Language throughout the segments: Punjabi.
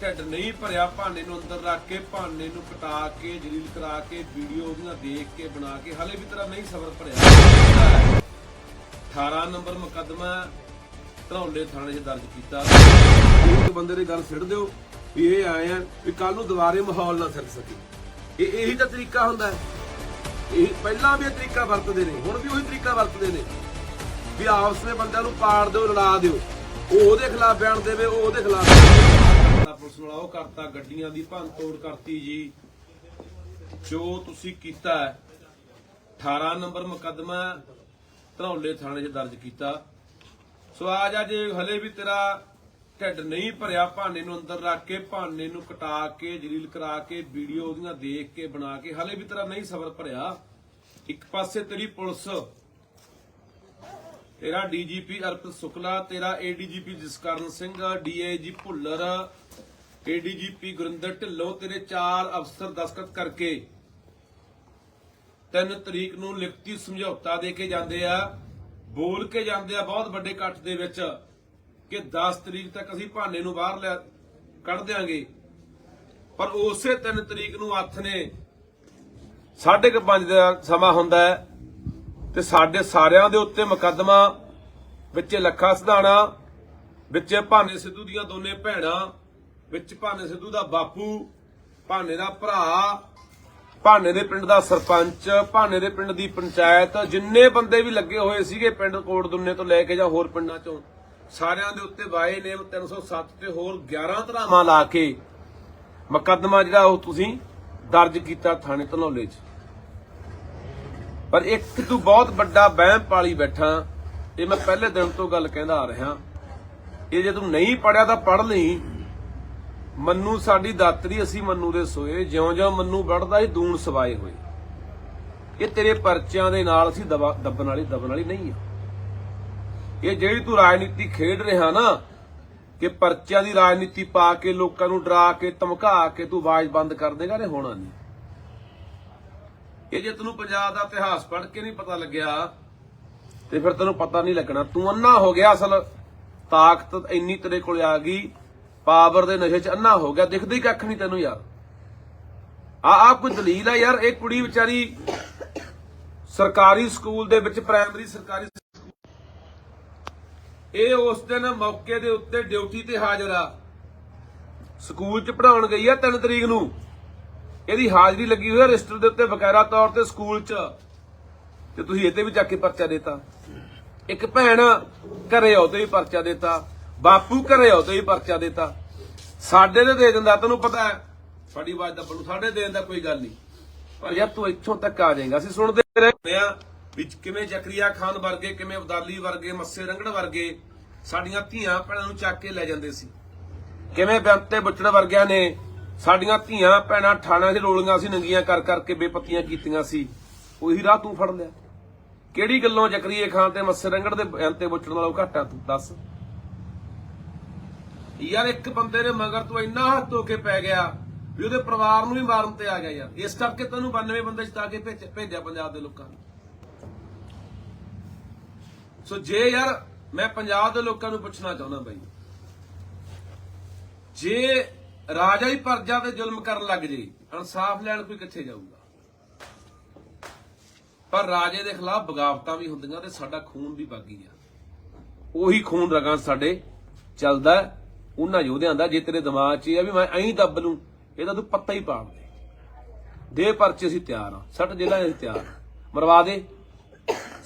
ਢਿੱਡ ਨਹੀਂ ਭਰਿਆ, ਭਾਂਡੇ ਨੂੰ ਅੰਦਰ ਰੱਖ ਕੇ, ਭਾਂਡੇ ਨੂੰ ਕਟਾ ਕੇ ਜਲੀਲ ਕਰਾ ਕੇ ਵੀਡੀਓ ਉਹਦੀਆਂ ਦੇਖ ਕੇ, ਬਣਾ ਕੇ, ਹਲੇ ਵੀ ਤੇਰਾ ਨਹੀਂ ਸਬਰ ਭਰਿਆ। 18 ਨੰਬਰ ਮੁਕੱਦਮਾ ਧਰੌਲੇ ਥਾਣੇ 'ਚ ਦਰਜ ਕੀਤਾ। ਇੱਕ ਬੰਦੇ ਦੀ ਗੱਲ ਛੱਡ ਦਿਓ ਵੀ ਇਹ ਆਏ ਆ ਵੀ ਕੱਲ ਨੂੰ ਦੁਬਾਰੇ ਮਾਹੌਲ ਨਾ ਸਿਰ ਸਕੇ। ਇਹ ਇਹੀ ਤਾਂ ਤਰੀਕਾ ਹੁੰਦਾ ਹੈ। ਇਹ ਪਹਿਲਾਂ ਵੀ ਇਹ ਤਰੀਕਾ ਵਰਤਦੇ ਨੇ, ਹੁਣ ਵੀ ਉਹੀ ਤਰੀਕਾ ਵਰਤਦੇ ਨੇ। ਵੀ ਆਪਸ ਵਿੱਚ ਬੰਦਿਆਂ ਨੂੰ ਪਾੜ ਦਿਓ, ਲੜਾ ਦਿਓ। ਉਹ ਉਹਦੇ ਖਿਲਾਫ ਬਿਆਨ ਦੇਵੇ, ਉਹ ਉਹਦੇ ਖਿਲਾਫ ਪੁਲਿਸ ਵਾਲਾ ਉਹ ਕਰਤਾ ਗੱਡੀਆਂ ਦੀ ਭੰਨ ਤੋੜ ਕਰਤੀ ਜੀ। ਜੋ ਤੁਸੀਂ ਕੀਤਾ 18 ਨੰਬਰ ਮੁਕੱਦਮਾ ਧਰੌਲੇ ਥਾਣੇ 'ਚ ਦਰਜ ਕੀਤਾ। ਸੋ ਆਜ ਅੱਜ ਹਲੇ ਵੀ ਤੇਰਾ ਢਿੱਡ ਨਹੀਂ ਭਰਿਆ, ਭਾਂਡੇ ਨੂੰ ਅੰਦਰ ਰੱਖ ਕੇ, ਭਾਂਡੇ ਨੂੰ ਕਟਾ ਕੇ, ਜਲੀਲ ਕਰਾ ਕੇ, ਵੀਡੀਓ ਉਹਦੀਆਂ ਦੇਖ ਕੇ, ਬਣਾ ਕੇ, ਹਲੇ ਵੀ ਤੇਰਾ ਨਹੀਂ ਸਬਰ ਭਰਿਆ। ਇੱਕ ਪਾਸੇ ਤੇਰੀ ਪੁਲਿਸ, ਤੇਰਾ ਡੀਜੀਪੀ ਅਰਪਿਤ ਸੁਕਲਾ, ਤੇਰਾ ADGP Jaskaran Singh, DIG Bhullar ADGP Gurinder Dhillon, ਤੇਰੇ ਚਾਰ ਅਫਸਰ ਦਸਖਤ ਕਰਕੇ 3 ਤਰੀਕ ਨੂੰ ਲਿਖਤੀ ਸਮਝੌਤਾ ਦੇ ਕੇ ਜਾਂਦੇ ਆ, ਬੋਲ ਕੇ ਜਾਂਦੇ ਆ ਬਹੁਤ ਵੱਡੇ ਇਕੱਠ ਦੇ ਵਿੱਚ ਕਿ 10 ਤਰੀਕ ਤੱਕ ਅਸੀਂ ਭਾਨੇ ਨੂੰ ਬਾਹਰ ਲੈ ਕੱਢ ਦਿਆਂਗੇ। ਪਰ ਉਸੇ 3 ਤਰੀਕ ਨੂੰ ਹੱਥ ਨੇ 5:30 ਦਾ ਸਮਾਂ ਹੁੰਦਾ ਹੈ ਤੇ ਸਾਡੇ ਸਾਰਿਆਂ ਦੇ ਉੱਤੇ ਮੁਕੱਦਮਾ ਵਿੱਚ ਲੱਖਾ ਸਿਧਾਣਾ, ਵਿੱਚ ਭਾਨੇ ਸਿੱਧੂ ਦੀਆਂ ਦੋਨੇ ਭੈਣਾਂ ਵਿੱਚ ਭਾਨੇ ਸਿੱਧੂ ਦਾ ਬਾਪੂ, ਭਾਨੇ ਦਾ ਭਰਾ, ਭਾਨੇ ਦੇ ਪਿੰਡ ਦਾ ਸਰਪੰਚ, ਭਾਨੇ ਦੇ ਪਿੰਡ ਦੀ ਪੰਚਾਇਤ, ਜਿੰਨੇ ਬੰਦੇ ਵੀ ਲੱਗੇ ਹੋਏ ਸੀਗੇ ਪਿੰਡ ਕੋਟ ਦੁੰਨੇ ਤੋਂ ਲੈ ਕੇ ਜਾਂ ਹੋਰ ਪਿੰਡਾਂ ਚੋਂ, ਸਾਰਿਆਂ ਦੇ ਉੱਤੇ ਵਾਏ ਨੇਮ 307 ਤੇ ਹੋਰ 11 ਧਰਾਵਾਂ ਲਾ ਕੇ ਮੁਕੱਦਮਾ ਜਿਹੜਾ ਉਹ ਤੁਸੀਂ ਦਰਜ ਕੀਤਾ ਥਾਣੇ ਧਨੌਲੇ 'ਚ। ਪਰ ਇੱਕ ਤੂੰ ਬਹੁਤ ਵੱਡਾ ਵਹਿਮ ਪਾਲੀ ਬੈਠਾ, ਇਹ ਮੈਂ ਪਹਿਲੇ ਦਿਨ ਤੋਂ ਗੱਲ ਕਹਿੰਦਾ ਆ ਰਿਹਾ। ਇਹ ਜੇ ਤੂੰ ਨਹੀਂ ਪੜਿਆ ਤਾਂ ਪੜ ਲਈ। ਮੰਨੂ ਸਾਡੀ ਦਾਤਰੀ, ਅਸੀਂ ਮੰਨੂ ਦੇ ਸੋਏ। ਜਿਉਂ-ਜਿਉਂ ਮੰਨੂ ਵੜਦਾ ਹੀ ਦੂਣ ਸਵਾਏ ਹੋਏ। ਇਹ ਤੇਰੇ ਪਰਚਿਆਂ ਦੇ ਨਾਲ ਅਸੀਂ ਦੱਬਣ ਵਾਲੀ ਦਬਣ ਵਾਲੀ ਨਹੀਂ ਆ। ਇਹ ਜਿਹੜੀ ਤੂੰ ਰਾਜਨੀਤੀ ਖੇਡ ਰਿਹਾ ਨਾ, ਕਿ ਪਰਚਿਆਂ ਦੀ ਰਾਜਨੀਤੀ ਪਾ ਕੇ ਲੋਕਾਂ ਨੂੰ ਡਰਾ ਕੇ, ਧਮਕਾ ਕੇ ਤੂੰ ਆਵਾਜ਼ ਬੰਦ ਕਰ ਦੇਗਾ, ਇਹ ਹੋਣਾ ਨਹੀਂ। ਇਹ ਜੇ ਤੈਨੂੰ ਪੰਜਾਬ ਦਾ ਇਤਿਹਾਸ ਪੜ੍ਹ ਕੇ ਨਹੀਂ ਪਤਾ ਲੱਗਿਆ, ਤੇ ਫਿਰ ਤੈਨੂੰ ਪਤਾ ਨਹੀਂ ਲੱਗਣਾ। ਤੂੰ ਅੰਨਾ ਹੋ ਗਿਆ ਅਸਲ। ਤਾਕਤ ਇੰਨੀ ਤੇਰੇ ਕੋਲ ਆ ਗਈ ਪਾਵਰ ਦੇ ਨਸ਼ੇ 'ਚ ਅੰਨਾ ਹੋ ਗਿਆ, ਦਿਖਦੀ ਕੱਖ ਨਹੀਂ ਤੈਨੂੰ ਯਾਰ। ਆ ਆ ਕੋਈ ਦਲੀਲ ਆ ਯਾਰ, ਇਹ ਕੁੜੀ ਵਿਚਾਰੀ ਸਰਕਾਰੀ ਸਕੂਲ ਦੇ ਵਿੱਚ, ਪ੍ਰਾਇਮਰੀ ਸਰਕਾਰੀ ਇਹ ਉਸ ਦਿਨ ਮੌਕੇ ਦੇ ਉੱਤੇ ਡਿਊਟੀ ਤੇ ਹਾਜ਼ਰ ਆ। ਸਕੂਲ 'ਚ ਪੜਾਉਣ ਗਈ ਆ 3 ਤਰੀਕ ਨੂੰ। ਇਹਦੀ ਹਾਜ਼ਰੀ ਲੱਗੀ ਹੋਈ ਆ ਰਜਿਸਟਰ ਦੇ ਉੱਤੇ ਬਕਾਇਦਾ ਤੌਰ ਤੇ ਸਕੂਲ 'ਚ। ਤੇ ਤੁਸੀਂ ਇਹਦੇ ਵੀ ਜਾ ਕੇ ਪਰਚਾ ਦੇਤਾ। ਇੱਕ ਭੈਣ ਘਰੇ ਆਉ ਵੀ ਪਰਚਾ ਦਿੱਤਾ। ਬਾਪੂ ਘਰੇ ਆਉ ਤੇ ਪਰਚਾ ਦਿੱਤਾ। ਸਾਡੇ ਦੇ ਦੇ ਦਿੰਦਾ, ਤੈਨੂੰ ਪਤਾ ਹੈ। ਸਾਡੀ ਆਵਾਜ਼ ਦਾ ਬਲੂ, ਸਾਡੇ ਦੇਣ ਦਾ ਕੋਈ ਗੱਲ ਨਹੀਂ। ਪਰ ਯਾਰ ਤੂੰ ਇੱਥੋਂ ਤੱਕ ਆ ਜਾਏਗਾ। ਅਸੀਂ ਸੁਣਦੇ ਰਹੇ ਆ ਵਿੱਚ ਕਿਵੇਂ ਜ਼ਕਰੀਆ ਖਾਨ ਵਰਗੇ, ਕਿਵੇਂ ਅਬਦਾਲੀ ਵਰਗੇ, ਮੱਸੇ ਰੰਗੜ ਵਰਗੇ ਸਾਡੀਆਂ ਧੀਆਂ ਭੈਣਾਂ ਨੂੰ ਚੱਕ ਕੇ ਲੈ ਜਾਂਦੇ ਸੀ। ਕਿਵੇਂ ਬੰਤੇ ਬੁੱਚੜ ਵਰਗਿਆਂ ਨੇ ਸਾਡੀਆਂ ਧੀਆਂ ਭੈਣਾਂ ਠਾਣਾਂ 'ਚ ਰੋਲੀਆਂ ਸੀ, ਨੰਗੀਆਂ ਕਰ ਕਰਕੇ ਬੇਪਤੀਆਂ ਕੀਤੀਆਂ ਸੀ। ਉਹੀ ਰਾਹ ਤੂੰ ਫੜ ਲਿਆ। ਕਿਹੜੀ ਗੱਲੋਂ ਜ਼ਕਰੀਏ ਖਾਨ ਤੇ ਮੱਸੇ ਰੰਗੜ ਦੇ ਬੰਤੇ ਬੁੱਚੜ ਨਾਲੋਂ ਘੱਟ ਤੂੰ? ਦੱਸ। ਯਾਰ ਇੱਕ ਬੰਦੇ ਨੇ ਮਗਰ ਤੂੰ ਇੰਨਾ ਹੱਥ ਧੋ ਕੇ ਪੈ ਗਿਆ ਵੀ ਉਹਦੇ ਪਰਿਵਾਰ ਨੂੰ ਵੀ ਮਾਰਨ ਤੇ ਆ ਗਿਆ ਯਾਰ। ਇਸ ਕਰਕੇ ਤੈਨੂੰ 92 ਬੰਦੇ ਜਿਤਾ ਕੇ ਭੇਜਿਆ ਪੰਜਾਬ ਦੇ ਲੋਕਾਂ ਨੂੰ। ਸੋ ਜੇ ਯਾਰ ਮੈਂ ਪੰਜਾਬ ਦੇ ਲੋਕਾਂ ਨੂੰ ਪੁੱਛਣਾ ਚਾਹੁੰਦਾ ਬਾਈ, ਜੇ ਰਾਜਾ ਹੀ ਪਰਜਾ ਤੇ ਜ਼ੁਲਮ ਕਰਨ ਲੱਗ ਜੇ, ਇਨਸਾਫ ਲੈਣ ਕੋਈ ਕਿੱਥੇ ਜਾਊਗਾ? ਪਰ ਰਾਜੇ ਦੇ ਖਿਲਾਫ ਬਗਾਵਤਾਂ ਵੀ ਹੁੰਦੀਆਂ ਤੇ ਸਾਡਾ ਖੂਨ ਵੀ ਬਾਗੀ ਆ। ਉਹੀ ਖੂਨ ਰਗਾਂ ਸਾਡੇ ਚੱਲਦਾ ਉਹਨਾਂ ਯੋਧਿਆਂ ਦਾ ਜੇ ਤੇਰੇ ਦਿਮਾਗ 'ਚ ਇਹ ਆ ਵੀ ਮੈਂ ਐਂ ਦੱਬ ਲੂੰ, ਇਹਦਾ ਤੂੰ ਪੱਤਾ ਹੀ ਪਾੜ ਦੇ। ਦੇ ਪਰਚੇ ਅਸੀਂ ਤਿਆਰ ਆ ਸੱਟ ਜ਼ਿਲ੍ਹਾ ਅਸੀਂ ਤਿਆਰ ਆ। ਮਰਵਾ ਦੇ।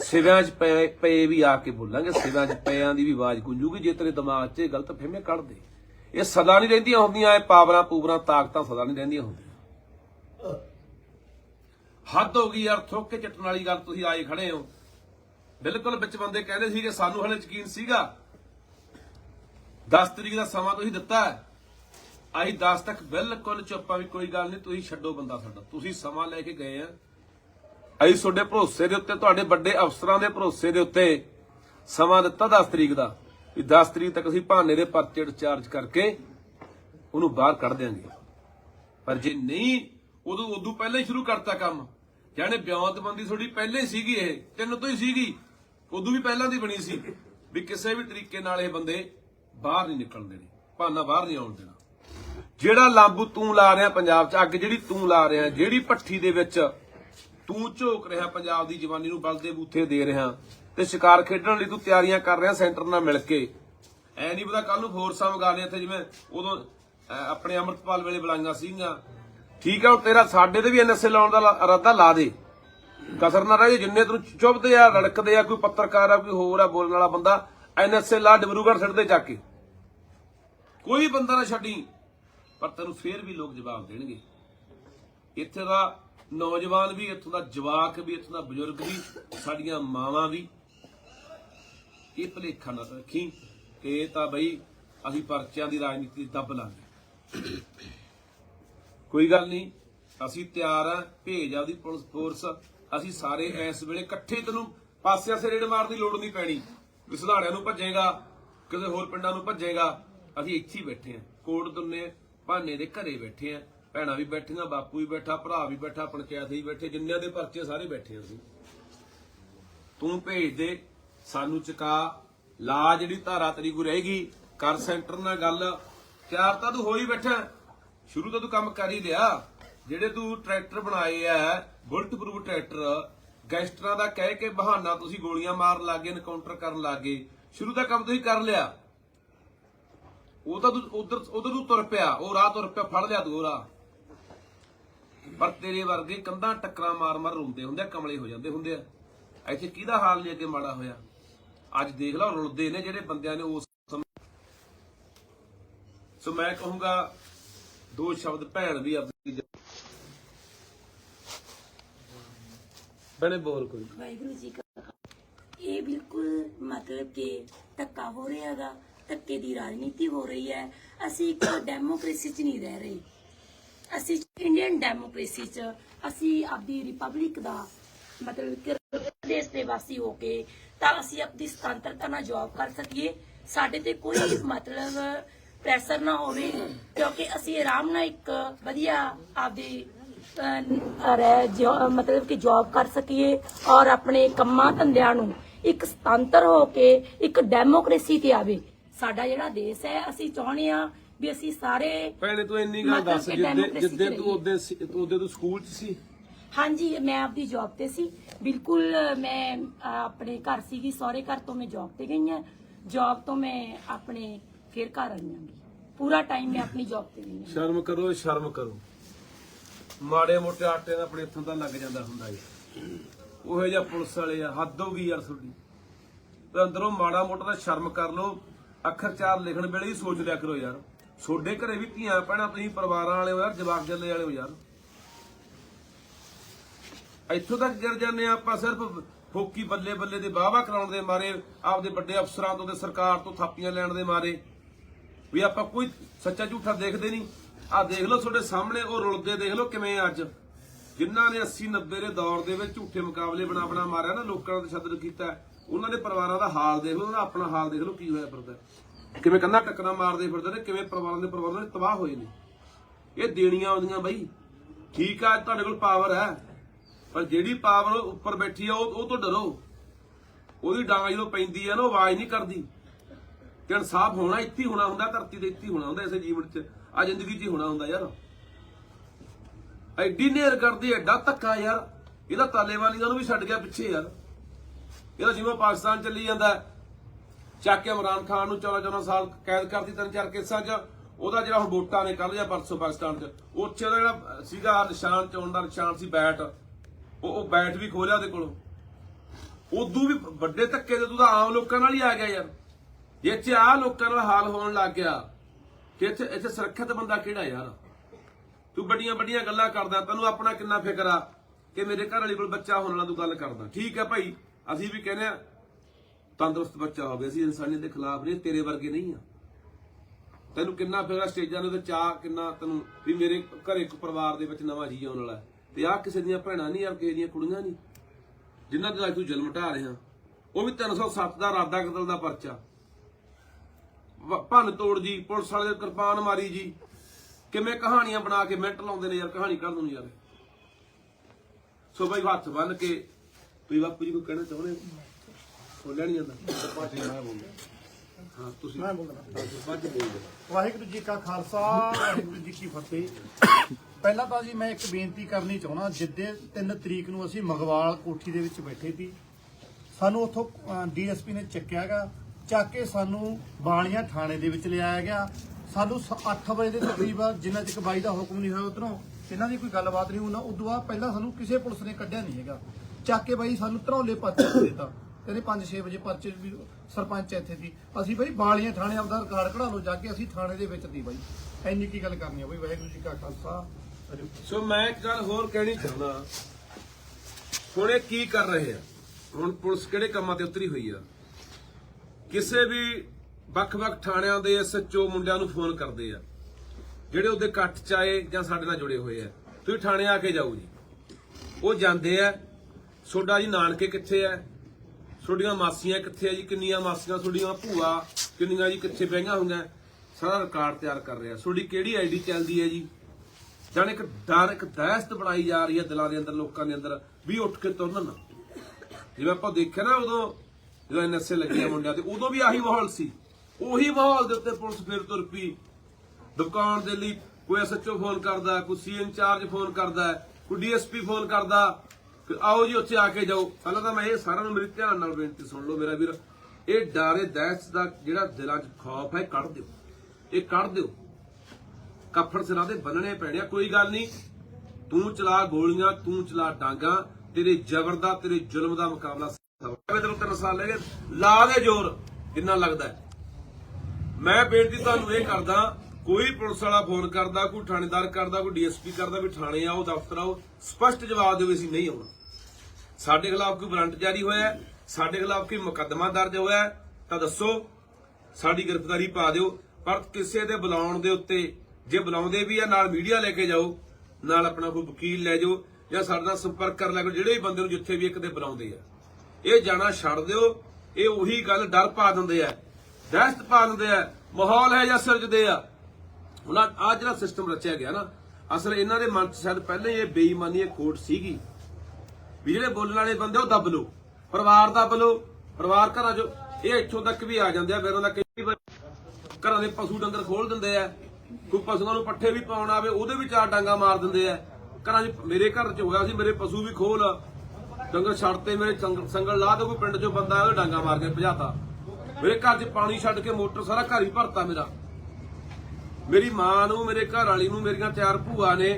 ਸਿਵਿਆਂ 'ਚ ਪਏ ਪਏ ਵੀ ਆ ਕੇ ਬੋਲਾਂਗੇ, ਸਿਵਿਆਂ 'ਚ ਪਿਆਂ ਦੀ ਵੀ ਆਵਾਜ਼ ਗੂੰਜੂਗੀ, ਜੇ ਤੇਰੇ ਦਿਮਾਗ 'ਚ ਗਲਤ ਫਹਿਮੀਆਂ ਕੱਢ ਦੇ। ਇਹ ਸਦਾ ਨਹੀਂ ਰਹਿੰਦੀਆਂ ਹੁੰਦੀਆਂ, ਇਹ ਪਾਵਰਾਂ, ਪੂਵਰਾਂ, ਤਾਕਤਾਂ ਸਦਾ ਨਹੀਂ ਰਹਿੰਦੀਆਂ ਹੁੰਦੀਆਂ। ਹੱਦ ਹੋ ਗਈ ਯਾਰ, ਥੁੱਕ ਕੇ ਚੱਟਣ ਵਾਲੀ ਗੱਲ ਤੁਸੀਂ ਆਏ ਖੜੇ ਹੋ। ਬਿਲਕੁਲ ਵਿੱਚ ਬੰਦੇ ਕਹਿੰਦੇ ਸੀ ਕਿ ਸਾਨੂੰ ਹਲੇ ਯਕੀਨ ਸੀਗਾ 10 ਤਰੀਕ ਦਾ ਸਮਾਂ ਤੁਸੀਂ ਦਿੱਤਾ ਅਸੀਂ 10 ਤੱਕ ਬਿਲਕੁਲ ਚੁੱਪ ਆ ਵੀ ਕੋਈ ਗੱਲ ਨਹੀਂ, ਤੁਸੀਂ ਛੱਡੋ ਬੰਦਾ ਸਾਡਾ। ਤੁਸੀਂ ਸਮਾਂ ਲੈ ਕੇ ਗਏ ਆ। ਅਸੀਂ ਤੁਹਾਡੇ ਭਰੋਸੇ ਦੇ ਉੱਤੇ, ਤੁਹਾਡੇ ਵੱਡੇ ਅਫਸਰਾਂ ਦੇ ਭਰੋਸੇ ਦੇ ਉੱਤੇ ਸਮਾਂ ਦਿੱਤਾ 10 ਤਰੀਕ ਦਾ। ਵੀ 10 ਤਰੀਕ ਤੱਕ ਅਸੀਂ ਭਾਨੇ ਦੇ ਪਰਚੇ ਚਾਰਜ ਕਰਕੇ ਉਹਨੂੰ ਬਾਹਰ ਕੱਢ ਦਿਆਂਗੇ। ਪਰ ਜੇ ਨਹੀਂ, ਉਦੋਂ ਉਦੋਂ ਪਹਿਲਾਂ ਹੀ ਸ਼ੁਰੂ ਕਰਤਾ ਕੰਮ। ਜਾਣੇ ਬਿਆਨਤਬੰਦੀ ਤੁਹਾਡੀ ਪਹਿਲਾਂ ਹੀ ਸੀਗੀ ਇਹ, ਤਿੰਨ ਤੋਂ ਹੀ ਸੀਗੀ। ਉਦੋਂ ਵੀ ਪਹਿਲਾਂ ਦੀ ਬਣੀ ਸੀ ਵੀ ਕਿਸੇ ਵੀ ਤਰੀਕੇ ਨਾਲ ਇਹ ਬੰਦੇ ਬਾਹਰ ਨਹੀਂ ਨਿਕਲਣ ਦੇਣੀ ਭਾਨਾ ਬਾਹਰ ਨਹੀਂ ਆਉਣ ਦੇਣਾ। ਜਿਹੜਾ ਲਾਂਬੂ ਤੂੰ ਲਾ ਰਿਹਾ ਪੰਜਾਬ 'ਚ, ਅੱਗ ਜਿਹੜੀ ਤੂੰ ਲਾ ਰਿਹਾ, ਜਿਹੜੀ ਭੱਠੀ ਦੇ ਵਿੱਚ ਤੂੰ ਝੋਕ ਰਿਹਾ ਪੰਜਾਬ ਦੀ ਜਵਾਨੀ ਨੂੰ ਬਲਦੇ ਬੂਥੇ ਦੇ ਰਿਹਾ ਤੇ ਸ਼ਿਕਾਰ ਖੇਡਣ ਲਈ ਤੂੰ ਤਿਆਰੀਆਂ ਕਰ ਰਿਹਾ ਸੈਂਟਰ ਨਾਲ ਮਿਲ ਕੇ। ਐ ਨਹੀਂ ਪਤਾ ਕੱਲ ਨੂੰ ਫੋਰਸਾਂ ਵਗਾ ਲਿਆ ਇੱਥੇ ਜਿਵੇਂ ਉਦੋਂ ਆਪਣੇ ਅਮਰਤਪਾਲ ਵੇਲੇ ਬੁਲਾਈਆਂ ਸੀਗੀਆਂ। ਠੀਕ ਆ ਉਹ ਤੇਰਾ ਸਾਡੇ ਤੇ ਵੀ ਐਨਐਸਏ ਲਾਉਣ ਦਾ ਇਰਾਦਾ ਲਾ ਦੇ। ਕਸਰ ਨਾ ਰਹੇ ਜਿੰਨੇ ਤੂੰ ਚੁੱਭਦੇ ਆ, ਰੜਕਦੇ ਆ, ਕੋਈ ਪੱਤਰਕਾਰ ਆ, ਕੋਈ ਹੋਰ ਆ ਬੋਲਣ ਵਾਲਾ ਬੰਦਾ ਐਨਐਸਏ ਲਾ ਡਿਬਰੂਗੜ੍ਹ ਸਿੱਟਦੇ ਚੱਕ ਕੇ। ਕੋਈ ਬੰਦਾ ਨਾ ਛੱਡੀ, ਪਰ ਤੈਨੂੰ ਫੇਰ ਵੀ ਲੋਕ ਜਵਾਬ ਦੇਣਗੇ। ਇੱਥੇ ਦਾ ਨੌਜਵਾਨ ਵੀ, ਇੱਥੋਂ ਦਾ ਜਵਾਕ ਵੀ, ਇੱਥੋਂ ਦਾ ਬਜ਼ੁਰਗ ਵੀ, ਸਾਡੀਆਂ ਮਾਵਾਂ ਵੀ। ਇਹ ਭਲੇਖਾ ਨਾ ਰੱਖੀ, ਕਿ ਇਹ ਤਾਂ ਬਈ ਅਸੀਂ ਪਰਚਿਆਂ ਦੀ ਰਾਜਨੀਤੀ ਦੱਬ ਲਾਂਗੇ। ਕੋਈ ਗੱਲ ਨਹੀਂ, ਅਸੀਂ ਤਿਆਰ ਆ, ਭੇਜ ਆਦੀ ਪੁਲਿਸ ਫੋਰਸ। ਅਸੀਂ ਸਾਰੇ ਇਸ ਵੇਲੇ ਇਕੱਠੇ ਤੈਨੂੰ ਪਾਸੇ ਆਸੇ ਰੇਡ ਮਾਰਨ ਦੀ ਲੋੜ ਨਹੀਂ ਪੈਣੀ। ਵੀ ਨੂੰ ਭੱਜੇਗਾ, ਕਿਸੇ ਹੋਰ ਪਿੰਡਾਂ ਨੂੰ ਭੱਜੇਗਾ। ਅਸੀਂ ਇੱਥੇ ਹੀ ਬੈਠੇ ਆ ਕੋਟ ਦੁੰਨੇ ਭਾਨੇ ਦੇ ਘਰੇ ਬੈਠੇ ਆ ਭੈਣਾਂ ਵੀ ਬੈਠੀਆਂ, ਬਾਪੂ ਵੀ ਬੈਠਾ, ਭਰਾ ਵੀ ਬੈਠਾ ਪੰਚਾਇਤ ਵੀ ਬੈਠੇ, ਜਿੰਨਿਆਂ ਦੇ ਪਰਚੇ ਸਾਰੇ ਬੈਠੇ ਅਸੀਂ। ਤੂੰ ਭੇਜ ਦੇ, ਸਾਨੂੰ ਚੁਕਾ, ਲਾ ਜਿਹੜੀ ਧਾਰਾ ਤੇਰੀ ਕੋ ਰਹੇਗੀ, ਕਰ ਸੈਂਟਰ ਨਾਲ ਗੱਲ। ਤਿਆਰ ਤਾਂ ਤੂੰ ਹੋ ਹੀ ਬੈਠਾ, ਸ਼ੁਰੂ ਤੋਂ ਤੂੰ ਕੰਮ ਕਰ ਹੀ ਲਿਆ। ਜਿਹੜੇ ਤੂੰ ਟਰੈਕਟਰ ਬਣਾਏ ਆ ਬੁਲਟ ਪ੍ਰੂਫ ਟਰੈਕਟਰ, ਗੈਂਗਸਟਰਾਂ ਦਾ ਕਹਿ ਕੇ ਬਹਾਨਾ ਤੁਸੀਂ ਗੋਲੀਆਂ ਮਾਰਨ ਲੱਗੇ ਐਨਕਾਊਂਟਰ ਕਰਨ ਲੱਗੇ ਸ਼ੁਰੂ ਦਾ ਕੰਮ ਤੁਸੀਂ ਕਰ ਲਿਆ। ਉਹ ਤਾਂ ਤੂੰ ਉਧਰ ਉਧਰ ਨੂੰ ਤੁਰ ਪਿਆ, ਉਹ ਰਾਹ ਤੁਰ ਪਿਆ, ਫੜ ਲਿਆ ਤੂੰ ਰਾਹ। ਪਰ ਤੇਰੇ ਵਰਗੇ ਕੰਧਾਂ ਟੱਕਰਾਂ ਮਾਰ ਮਾਰ ਰੋਂਦੇ ਹੁੰਦੇ ਆ, ਕਮਲੇ ਹੋ ਜਾਂਦੇ ਹੁੰਦੇ ਆ। ਇੱਥੇ ਕਿਹਦਾ ਹਾਲ ਨਹੀਂ ਅੱਗੇ ਮਾੜਾ ਹੋਇਆ? ਅੱਜ ਦੇਖ ਲਓ ਰੁਲਦੇ ਨੇ ਜਿਹੜੇ ਬੰਦਿਆਂ ਨੇ ਉਸ ਸੋ ਮੈਂ ਕਹੂੰਗਾ, ਦੋ ਸ਼ਬਦ ਭੈਣ ਵੀ ਆਪਣੀ ਜ- ਬੋਲ ਕੋਈ। ਵਾਹਿਗੁਰੂ ਜੀ ਕਾ ਇਹ ਬਿਲਕੁਲ ਮਤਲਬ ਕਿ ਧੱਕਾ ਹੋ ਰਿਹਾ ਧੱਕੇ ਦੀ ਰਾਜਨੀਤੀ ਹੋ ਰਹੀ ਹੈ। ਅਸੀਂ ਇੱਕ ਡੈਮੋਕ੍ਰੇਸੀ 'ਚ ਨਹੀਂ ਰਹਿ ਰਹੇ। ਅਸੀਂ ਇੰਡੀਅਨ ਡੈਮੋਕ੍ਰੇਸੀ 'ਚ ਅਸੀਂ ਆਪਦੀ ਰਿਪਬਲਿਕ ਦਾ ਮਤਲਬ ਕਿ ਦੇਸ਼ ਦੇ ਵਾਸੀ ਹੋ ਕੇ ਤਾਂ ਅਸੀਂ ਆਪਣੀ ਸੁਤੰਤਰਤਾ ਨਾਲ ਜੌਬ ਕਰ ਸਕੀਏ। ਸਾਡੇ ਤੇ ਕੋਈ ਮਤਲਬ ਪ੍ਰੈਸ਼ਰ ਨਾ ਹੋਵੇ, ਕਿਉਂਕਿ ਅਸੀਂ ਆਰਾਮ ਨਾਲ ਇੱਕ ਵਧੀਆ ਆਪਦੀ ਮਤਲਬ ਕਿ ਜੌਬ ਕਰ ਸਕੀਏ ਔਰ ਆਪਣੇ ਕੰਮਾਂ ਧੰਦਿਆਂ ਨੂੰ ਇੱਕ ਸੁਤੰਤਰ ਹੋ ਕੇ ਇੱਕ ਡੈਮੋਕ੍ਰੇਸੀ ਤੇ ਆਵੇ। ਸਾਡਾ ਜਿਹੜਾ ਦੇਸ਼ ਹੈ ਅਸੀਂ ਚਾਹੁੰਦੇ ਆ ਵੀ ਅਸੀਂ ਸਾਰੇ ਭੈਣੇ ਤੂੰ ਇੰਨੀ ਗੱਲ ਮਤਲਬ ਦੱਸ ਕਿ ਜਿੱਦੇ democracy ਚ ਜਿੱਦੇ ਤੂੰ ਰਹੀਏ। ਉਹਦੇ ਉਹਦੇ ਤੂੰ ਸਕੂਲ 'ਚ ਸੀ? ਹਾਂਜੀ ਮੈਂ ਆਪਦੀ ਜੌਬ ਤੇ ਸੀ। ਬਿਲਕੁਲ ਮੈਂ ਆਪਣੇ ਘਰ ਸੀਗੀ ਸਹੁਰੇ ਘਰ ਤੋਂ ਮੈਂ ਜੌਬ ਤੇ ਗਈ ਹਾਂ। ਜੌਬ ਤੋਂ ਮੈਂ ਆਪਣੇ ਫਿਰ ਘਰ ਆਈ ਹਾਂ। ਪੂਰਾ ਟਾਈਮ ਮੈਂ ਆਪਣੀ ਜੌਬ ਤੇ ਗਈ ਹਾਂ। ਸ਼ਰਮ ਕਰੋ ਸ਼ਰਮ ਕਰੋ। ਮਾੜੇ ਮੋਟੇ ਆਟੇ ਦਾ ਆਪਣੇ ਇੱਥੋਂ ਤਾਂ ਲੱਗ ਜਾਂਦਾ ਹੁੰਦਾ ਜੀ ਉਹੋ ਜਿਹਾ ਪੁਲਿਸ ਵਾਲੇ ਆ ਹੱਦ ਹੋ ਗਈ ਯਾਰ ਤੁਹਾਡੀ। ਤੇ ਅੰਦਰੋਂ ਮਾੜਾ ਮੋਟਾ ਤਾਂ ਸ਼ਰਮ ਕਰ ਲਓ। ਅੱਖਰ ਚਾਰ ਲਿਖਣ ਵੇਲੇ ਹੀ ਸੋਚ ਲਿਆ ਕਰੋ ਯਾਰ। ਤੁਹਾਡੇ ਘਰੇ ਵੀ ਧੀਆਂ ਭੈਣਾਂ, ਤੁਸੀਂ ਪਰਿਵਾਰਾਂ ਵਾਲੇ ਹੋ ਯਾਰ, ਜਵਾਕ ਜੱਲੇ ਵਾਲੇ ਹੋ ਯਾਰ। ਇੱਥੋਂ ਤੱਕ ਗਿਰ ਜਾਂਦੇ ਆਪਾਂ ਸਿਰਫ ਫੋਕੀ ਬੱਲੇ ਬੱਲੇ ਦੇ ਵਾਹਵਾ ਕਰਾਉਣ ਦੇ ਮਾਰੇ, ਆਪਦੇ ਵੱਡੇ ਅਫਸਰਾਂ ਤੋਂ ਤੇ ਸਰਕਾਰ ਤੋਂ ਥਾਪੀਆਂ ਲੈਣ ਦੇ ਮਾਰੇ। ਵੀ ਆਪਾਂ ਕੋਈ ਸੱਚਾ ਝੂਠਾ ਦੇਖਦੇ ਨਹੀਂ। ਆ ਦੇਖ ਲਓ ਤੁਹਾਡੇ ਸਾਹਮਣੇ, ਉਹ ਰੁਲਦੇ ਦੇਖ ਲਓ ਕਿਵੇਂ ਅੱਜ। ਜਿਨ੍ਹਾਂ ਨੇ 80 90 ਦੇ ਦੌਰ ਦੇ ਵਿੱਚ ਝੂਠੇ ਮੁਕਾਬਲੇ ਬਣਾ ਬਣਾ ਮਾਰਿਆ ਨਾ, ਲੋਕਾਂ ਦਾ ਤਸ਼ੱਦਦ ਕੀਤਾ। ਉਹਨਾਂ ਦੇ ਪਰਿਵਾਰਾਂ ਦਾ ਹਾਲ ਦੇਖ ਲਓ, ਉਹਨਾਂ ਦਾ ਆਪਣਾ ਹਾਲ ਦੇਖ ਲਓ, ਕੀ ਹੋਇਆ ਫਿਰਦਾ। ਕਿਵੇਂ ਕੰਧਾਂ ਟੱਕਰਾਂ ਮਾਰਦੇ ਫਿਰਦੇ ਨੇ, ਕਿਵੇਂ ਪਰਿਵਾਰਾਂ ਦੇ ਪਰਿਵਾਰਾਂ ਦੇ ਤਬਾਹ ਹੋਏ ਨੇ। ਇਹ ਦੇਣੀਆਂ ਆਉਂਦੀਆਂ ਬਈ। ਠੀਕ ਆ ਤੁਹਾਡੇ ਕੋਲ ਪਾਵਰ ਹੈ। ਪਰ ਜਿਹੜੀ ਪਾਵਰ ਉੱਪਰ ਬੈਠੀ ਆ, ਉਹ ਉਹ ਤੋਂ ਡਰੋ। ਉਹਦੀ ਡਾਂਗ ਜਦੋਂ ਪੈਂਦੀ ਆ ਨਾ ਆਵਾਜ਼ ਨਹੀਂ ਕਰਦੀ। ਤੇ ਇਨਸਾਫ ਹੋਣਾ, ਇੱਥੇ ਹੋਣਾ ਹੁੰਦਾ, ਧਰਤੀ ਤੇ ਇੱਥੇ ਹੋਣਾ ਹੁੰਦਾ, ਇਸੇ ਜੀਵਨ 'ਚ। ਆ ਜ਼ਿੰਦਗੀ 'ਚ ਹੀ ਹੋਣਾ ਹੁੰਦਾ ਯਾਰ। ਐਡੀ ਨੇਰ ਕਰਦੀ, ਐਡਾ ਧੱਕਾ ਯਾਰ। ਇਹਦਾ ਤਾਲੇਬਾਨੀਆਂ ਨੂੰ ਵੀ ਛੱਡ ਗਿਆ ਪਿੱਛੇ ਯਾਰ। ਇਹਦਾ ਜਿਵੇਂ ਪਾਕਿਸਤਾਨ ਚੱਲੀ ਜਾਂਦਾ ਚੱਕ ਕੇ ਇਮਰਾਨ ਖਾਨ ਨੂੰ 14 14 ਸਾਲ ਕੈਦ ਕਰਤੀ, ਤਿੰਨ ਚਾਰ ਕੇਸਾਂ 'ਚ। ਉਹਦਾ ਜਿਹੜਾ ਹੁਣ ਵੋਟਾਂ ਨੇ ਕੱਲ ਜਾਂ ਪਰਸੋਂ ਪਾਕਿਸਤਾਨ 'ਚ। ਉੱਥੇ ਦਾ ਜਿਹੜਾ ਸੀਗਾ ਨਿਸ਼ਾਨ ਚੋਣ ਦਾ ਨਿਸ਼ਾਨ ਸੀ ਬੈਟ। ਉਹ ਉਹ ਬੈਟ ਵੀ ਖੋਲਿਆ ਉਹਦੇ ਕੋਲੋਂ। ਉਦੋਂ ਵੀ ਵੱਡੇ ਧੱਕੇ ਤੇ ਤੂੰ ਤਾਂ ਆਮ ਲੋਕਾਂ ਨਾਲ ਹੀ ਆ ਗਿਆ ਯਾਰ। ਜੇ ਇੱਥੇ ਆ ਲੋਕਾਂ ਨਾਲ ਹਾਲ ਹੋਣ ਲੱਗ ਗਿਆ ਕਿ ਇੱਥੇ ਇੱਥੇ ਸੁਰੱਖਿਅਤ ਬੰਦਾ ਕਿਹੜਾ ਯਾਰ? ਤੂੰ ਵੱਡੀਆਂ ਵੱਡੀਆਂ ਗੱਲਾਂ ਕਰਦਾ, ਤੈਨੂੰ ਆਪਣਾ ਕਿੰਨਾ ਫਿਕਰ ਆ ਕਿ ਮੇਰੇ ਘਰ ਵਾਲੀ ਕੋਲ ਬੱਚਾ ਹੋਣ ਨਾਲ ਤੂੰ ਗੱਲ ਕਰਦਾ। ਠੀਕ ਹੈ ਭਾਈ। ਅਸੀਂ ਵੀ ਕਹਿੰਦੇ ਆ, ਤੰਦਰੁਸਤ ਬੱਚਾ ਹੋਵੇ, ਅਸੀਂ ਇਨਸਾਨੀਅਤ ਦੇ ਖਿਲਾਫ ਨਹੀਂ, ਤੇਰੇ ਵਰਗੇ ਨਹੀਂ ਆ। ਤੈਨੂੰ ਕਿੰਨਾ ਫਿਕਰ ਸਟੇਜਾਂ ਦੇ ਉੱਤੇ ਚਾਹ ਕਿੰਨਾ ਤੈਨੂੰ ਵੀ ਮੇਰੇ ਘਰੇ ਇੱਕ ਪਰਿਵਾਰ ਦੇ ਵਿੱਚ ਨਵਾਂ ਜੀ ਆਉਣ ਵਾਲਾ ਤੇ ਆਹ ਕਿਸੇ ਦੀਆਂ ਭੈਣਾਂ ਨਹੀਂ ਯਾਰ ਕਿਸੇ ਦੀਆਂ ਕੁੜੀਆਂ ਨਹੀਂ, ਜਿਨ੍ਹਾਂ ਦੇ ਅੱਜ ਤੂੰ ਜਨਮ ਢਾ ਰਿਹਾ। ਉਹ ਵੀ 307 ਦਾ ਰਾਦਾ ਕਤਲ ਦਾ ਪਰਚਾ। ਭੰਨ ਤੋੜ ਜੀ, ਪੁਲਿਸ ਵਾਲੇ ਦੇ ਕਿਰਪਾਨ ਮਾਰੀ ਜੀ। ਕਿਵੇਂ ਕਹਾਣੀਆਂ ਬਣਾ ਕੇ ਮਿੰਟ ਲਾਉਂਦੇ ਨੇ ਯਾਰ, ਕਹਾਣੀ ਕਰ ਨੂੰ ਯਾਰ। ਸੋ ਬਈ ਹੱਥ ਬੰਨ ਕੇ ਤੁਸੀਂ ਬਾਪੂ ਜੀ ਕੋਈ ਕਹਿਣਾ ਚਾਹੁੰਦੇ? ਹੋ ਬੋਲਿਆ ਨਹੀਂ ਜਾਂਦਾ। ਹਾਂ ਤੁਸੀਂ। ਮੈਂ ਬੋਲਦੇ। ਵਾਹਿਗੁਰੂ ਜੀ ਕਾ ਖਾਲਸਾ ਵਾਹਿਗੁਰੂ ਜੀ ਕੀ ਫਤਿਹ। ਪਹਿਲਾਂ ਤਾਂ ਜੀ ਮੈਂ ਇੱਕ ਬੇਨਤੀ ਕਰਨੀ ਚਾਹੁੰਦਾ ਜਿੱਦੇ 3 ਤਰੀਕ ਨੂੰ ਅਸੀਂ ਮਗਵਾਲ ਕੋਠੀ ਦੇ ਵਿੱਚ ਬੈਠੇ ਸੀ ਸਾਨੂੰ ਉੱਥੋਂ ਡੀਐਸਪੀ ਨੇ ਚੱਕਿਆਗਾ ਚੱਕ ਕੇ ਸਾਨੂੰ ਬਾਣੀਆਂ ਥਾਣੇ ਦੇ ਵਿੱਚ ਲਿਆਇਆ ਗਿਆ। ਸਾਨੂੰ 8 ਵਜੇ ਦੇ ਤਕਰੀਬਨ ਜਿੰਨਾ ਚਿਰ ਬਾਈ ਦਾ ਹੁਕਮ ਨਹੀਂ ਹੋਇਆ ਉਧਰੋਂ ਇਹਨਾਂ ਦੀ ਕੋਈ ਗੱਲਬਾਤ ਨਹੀਂ ਉਹਨਾਂ ਉਦੋਂ ਬਾਅਦ ਪਹਿਲਾਂ ਸਾਨੂੰ ਕਿਸੇ ਪੁਲਿਸ ਨੇ ਕੱਢਿਆ ਨਹੀਂ ਹੈਗਾ। ਚੱਕ ਕੇ ਬਾਈ ਸਾਨੂੰ ਧਰੌਲੇ ਪਰਚੇ ਦੇ ਦਿੱਤਾ। ਕਹਿੰਦੇ 5-6 ਵਜੇ ਪਰਚੇ ਵੀ ਸਰਪੰਚ ਇੱਥੇ ਸੀ। ਅਸੀਂ ਬਾਈ ਬਾਲੀਆਂ ਥਾਣੇ ਆਪਦਾ ਰਿਕਾਰਡ ਕਢਾ ਲਓ, ਜਾ ਕੇ ਅਸੀਂ ਥਾਣੇ ਦੇ ਵਿੱਚ ਦੀ ਬਾਈ। ਇੰਨੀ ਕੀ ਗੱਲ ਕਰਨੀ ਆ ਬਾਈ, ਵਾਹਿਗੁਰੂ ਜੀ ਕਾ ਖਾਲਸਾ। ਸੋ ਮੈਂ ਇੱਕ ਗੱਲ ਹੋਰ ਕਹਿਣੀ ਚਾਹੁੰਦਾ। ਹੁਣ ਇਹ ਕੀ ਕਰ ਰਹੇ ਆ? ਹੁਣ ਪੁਲਿਸ ਕਿਹੜੇ ਕੰਮਾਂ ਤੇ ਉਤਰੀ ਹੋਈ ਆ? ਕਿਸੇ ਵੀ ਵੱਖ-ਵੱਖ ਥਾਣਿਆਂ ਦੇ ਐਸਐਚਓ ਮੁੰਡਿਆਂ ਨੂੰ ਫੋਨ ਕਰਦੇ ਆ। ਜਿਹੜੇ ਉਹਦੇ ਇਕੱਠ ਚ ਆਏ ਜਾਂ ਸਾਡੇ ਨਾਲ ਜੁੜੇ ਹੋਏ ਆ। ਤੁਸੀਂ ਥਾਣੇ ਆ ਕੇ ਜਾਓ ਜੀ। ਉਹ ਜਾਂਦੇ ਆ ਤੁਹਾਡਾ ਜੀ ਨਾਨਕੇ ਕਿੱਥੇ ਆ ਤੁਹਾਡੀਆਂ ਮਾਸੀਆਂ ਕਿੱਥੇ ਆ ਜੀ? ਕਿੰਨੀਆਂ ਮਾਸੀਆਂ ਤੁਹਾਡੀਆਂ ਭੂਆ? ਕਿੰਨੀਆਂ ਜੀ ਕਿੱਥੇ ਬਹਿਆਂ ਹੋਈਆਂ? ਸਾਰਾ ਰਿਕਾਰਡ ਤਿਆਰ ਕਰ ਰਿਹਾ। ਤੁਹਾਡੀ ਕਿਹੜੀ ਆਈਡੀ ਚੱਲਦੀ ਹੈ ਜੀ? ਜਾਨ ਇੱਕ ਡਰ, ਇੱਕ ਦਹਿਸ਼ਤ ਬਣਾਈ ਜਾ ਰਹੀ ਹੈ ਦਿਲਾਂ ਦੇ ਅੰਦਰ, ਲੋਕਾਂ ਦੇ ਅੰਦਰ, ਵੀ ਉੱਠ ਕੇ ਤੁਰਨ ਨਾ। ਜਿਵੇਂ ਆਪਾਂ ਦੇਖਿਆ ਨਾ ਉਦੋਂ, ਜਦੋਂ ਐਨਐਸਏ ਲੱਗਿਆ ਮੁੰਡਿਆਂ ਤੇ, ਉਦੋਂ ਵੀ ਆਹੀ ਮਾਹੌਲ ਸੀ। ਉਹੀ ਮਾਹੌਲ ਦੇ ਉੱਤੇ ਪੁਲਿਸ ਫਿਰ ਤੁਰ ਪਈ। ਦੁਕਾਨ ਦੇ ਲਈ ਕੋਈ ਐਸਐਚਓ ਫੋਨ ਕਰਦਾ, ਕੋਈ ਸੀ ਇੰਚਾਰਜ ਫੋਨ ਕਰਦਾ, ਕੋਈ ਡੀਐਸਪੀ ਫੋਨ ਕਰਦਾ ਆਓ ਜੀ ਉੱਥੇ ਆ ਕੇ ਜਾਓ। ਪਹਿਲਾਂ ਤਾਂ ਮੈਂ ਇਹ ਸਾਰਿਆਂ ਨੂੰ ਮੇਰੇ ਧਿਆਨ ਨਾਲ ਬੇਨਤੀ ਸੁਣ ਲਓ ਮੇਰਾ ਵੀਰ। ਇਹ ਡਾਰੇ ਦਹਿਸ਼ਤ ਦਾ ਜਿਹੜਾ ਦਿਲਾਂ 'ਚ ਖੌਫ ਹੈ ਕੱਢ ਦਿਓ। ਇਹ ਕੱਢ ਦਿਓ। ਕੱਫੜ ਸਿਰਾਂ ਦੇ ਬੰਨਣੇ ਪੈਣੇ ਆ, ਕੋਈ ਗੱਲ ਨਹੀਂ। ਤੂੰ ਚਲਾ ਗੋਲੀਆਂ, ਤੂੰ ਚਲਾ ਡਾਂਗਾ, ਤੇਰੇ ਜ਼ਬਰ ਦਾ, ਤੇਰੇ ਜ਼ੁਲਮ ਦਾ ਮੁਕਾਬਲਾ ਸਭ ਤੈਨੂੰ ਤਿੰਨ ਸਾਲ ਲੈ ਗਏ। ਲਾ ਦੇ ਜ਼ੋਰ, ਜਿੰਨਾ ਲੱਗਦਾ ਮੈਂ ਬੇਨਤੀ ਤੁਹਾਨੂੰ ਇਹ ਕਰਦਾ, ਕੋਈ ਪੁਲਿਸ ਵਾਲਾ ਫੋਨ ਕਰਦਾ, ਕੋਈ ਥਾਣੇਦਾਰ ਕਰਦਾ, ਕੋਈ ਡੀਐਸਪੀ ਕਰਦਾ ਵੀ ਥਾਣੇ ਆਓ, ਦਫ਼ਤਰ ਆਓ, ਸਪਸ਼ਟ ਜਵਾਬ ਦਿਓ ਅਸੀਂ ਨਹੀਂ ਆਉਣਾ। ਸਾਡੇ ਖਿਲਾਫ ਕੋਈ ਵਾਰੰਟ ਜਾਰੀ ਹੋਇਆ ਸਾਡੇ ਖਿਲਾਫ ਕੋਈ ਮੁਕੱਦਮਾ ਦਰਜ ਹੋਇਆ ਤਾਂ ਦੱਸੋ, ਸਾਡੀ ਗ੍ਰਿਫਤਾਰੀ ਪਾ ਦਿਓ। ਪਰ ਕਿਸੇ ਦੇ ਬੁਲਾਉਣ ਦੇ ਉੱਤੇ, ਜੇ ਬੁਲਾਉਂਦੇ ਵੀ ਆ, ਨਾਲ ਮੀਡੀਆ ਲੈ ਕੇ ਜਾਓ, ਨਾਲ ਆਪਣਾ ਕੋਈ ਵਕੀਲ ਲੈ ਜਾਓ, ਜਾਂ ਸਾਡੇ ਨਾਲ ਸੰਪਰਕ ਕਰ ਲਿਆ ਜਿਹੜੇ ਵੀ ਬੰਦੇ ਨੂੰ ਜਿੱਥੇ ਵੀ ਇੱਕ ਦੇ ਬੁਲਾਉਂਦੇ ਆ। ਇਹ ਜਾਣਾ ਛੱਡ ਦਿਓ, ਇਹ ਉਹੀ ਗੱਲ ਡਰ ਪਾ ਦਿੰਦੇ ਆ, ਦਹਿਸ਼ਤ ਪਾ ਦਿੰਦੇ ਆ, ਮਾਹੌਲ ਹੈ ਜਾਂ ਸਿਰਜਦੇ ਆ। ਹੁਣ ਆ ਜਿਹੜਾ ਸਿਸਟਮ ਰਚਿਆ ਗਿਆ ਨਾ, ਅਸਲ ਇਹਨਾਂ ਦੇ ਮਨ 'ਚ ਸ਼ਾਇਦ ਪਹਿਲਾਂ ਹੀ ਇਹ ਬੇਈਮਾਨੀ, ਇਹ ਖੋਟ ਸੀਗੀ। ਵੀ ਜਿਹੜੇ ਬੋਲਣ ਵਾਲੇ ਬੰਦੇ ਉਹ ਦੱਬ ਲਓ। ਪਰਿਵਾਰ ਦੱਬ ਲਓ। ਪਰਿਵਾਰ ਘਰਾਂ 'ਚ ਇਹ ਇੱਥੋਂ ਤੱਕ ਵੀ ਆ ਜਾਂਦੇ ਆ, ਫਿਰ ਉਹਨਾਂ ਕਈ ਵਾਰ ਘਰਾਂ ਦੇ ਪਸ਼ੂ ਡੰਗਰ ਖੋਲ ਦਿੰਦੇ ਆ। ਕੋਈ ਪਸ਼ੂਆਂ ਨੂੰ ਪੱਠੇ ਵੀ ਪਾਉਣ ਆਵੇ, ਉਹਦੇ ਵੀ ਚਾਰ ਡਾਂਗਾ ਮਾਰ ਦਿੰਦੇ ਆ। ਘਰਾਂ 'ਚ ਮੇਰੇ ਘਰ 'ਚ ਹੋਇਆ ਸੀ, ਮੇਰੇ ਪਸ਼ੂ ਵੀ ਖੋਲ ਡੰਗਰ ਛੱਡਤੇ ਮੇਰੇ ਸੰਗਲ ਲਾ ਦੇ ਕੋਈ ਪਿੰਡ 'ਚੋਂ ਬੰਦਾ ਉਹ ਡਾਂਗਾ ਮਾਰ ਕੇ ਭਜਾਤਾ। ਮੇਰੇ ਘਰ 'ਚ ਪਾਣੀ ਛੱਡ ਕੇ ਮੋਟਰ ਸਾਰਾ ਘਰ ਹੀ ਭਰਤਾ ਮੇਰਾ। ਮੇਰੀ ਮਾਂ ਨੂੰ, ਮੇਰੇ ਘਰ ਵਾਲੀ ਨੂੰ ਮੇਰੀਆਂ ਚਾਰ ਭੂਆ ਨੇ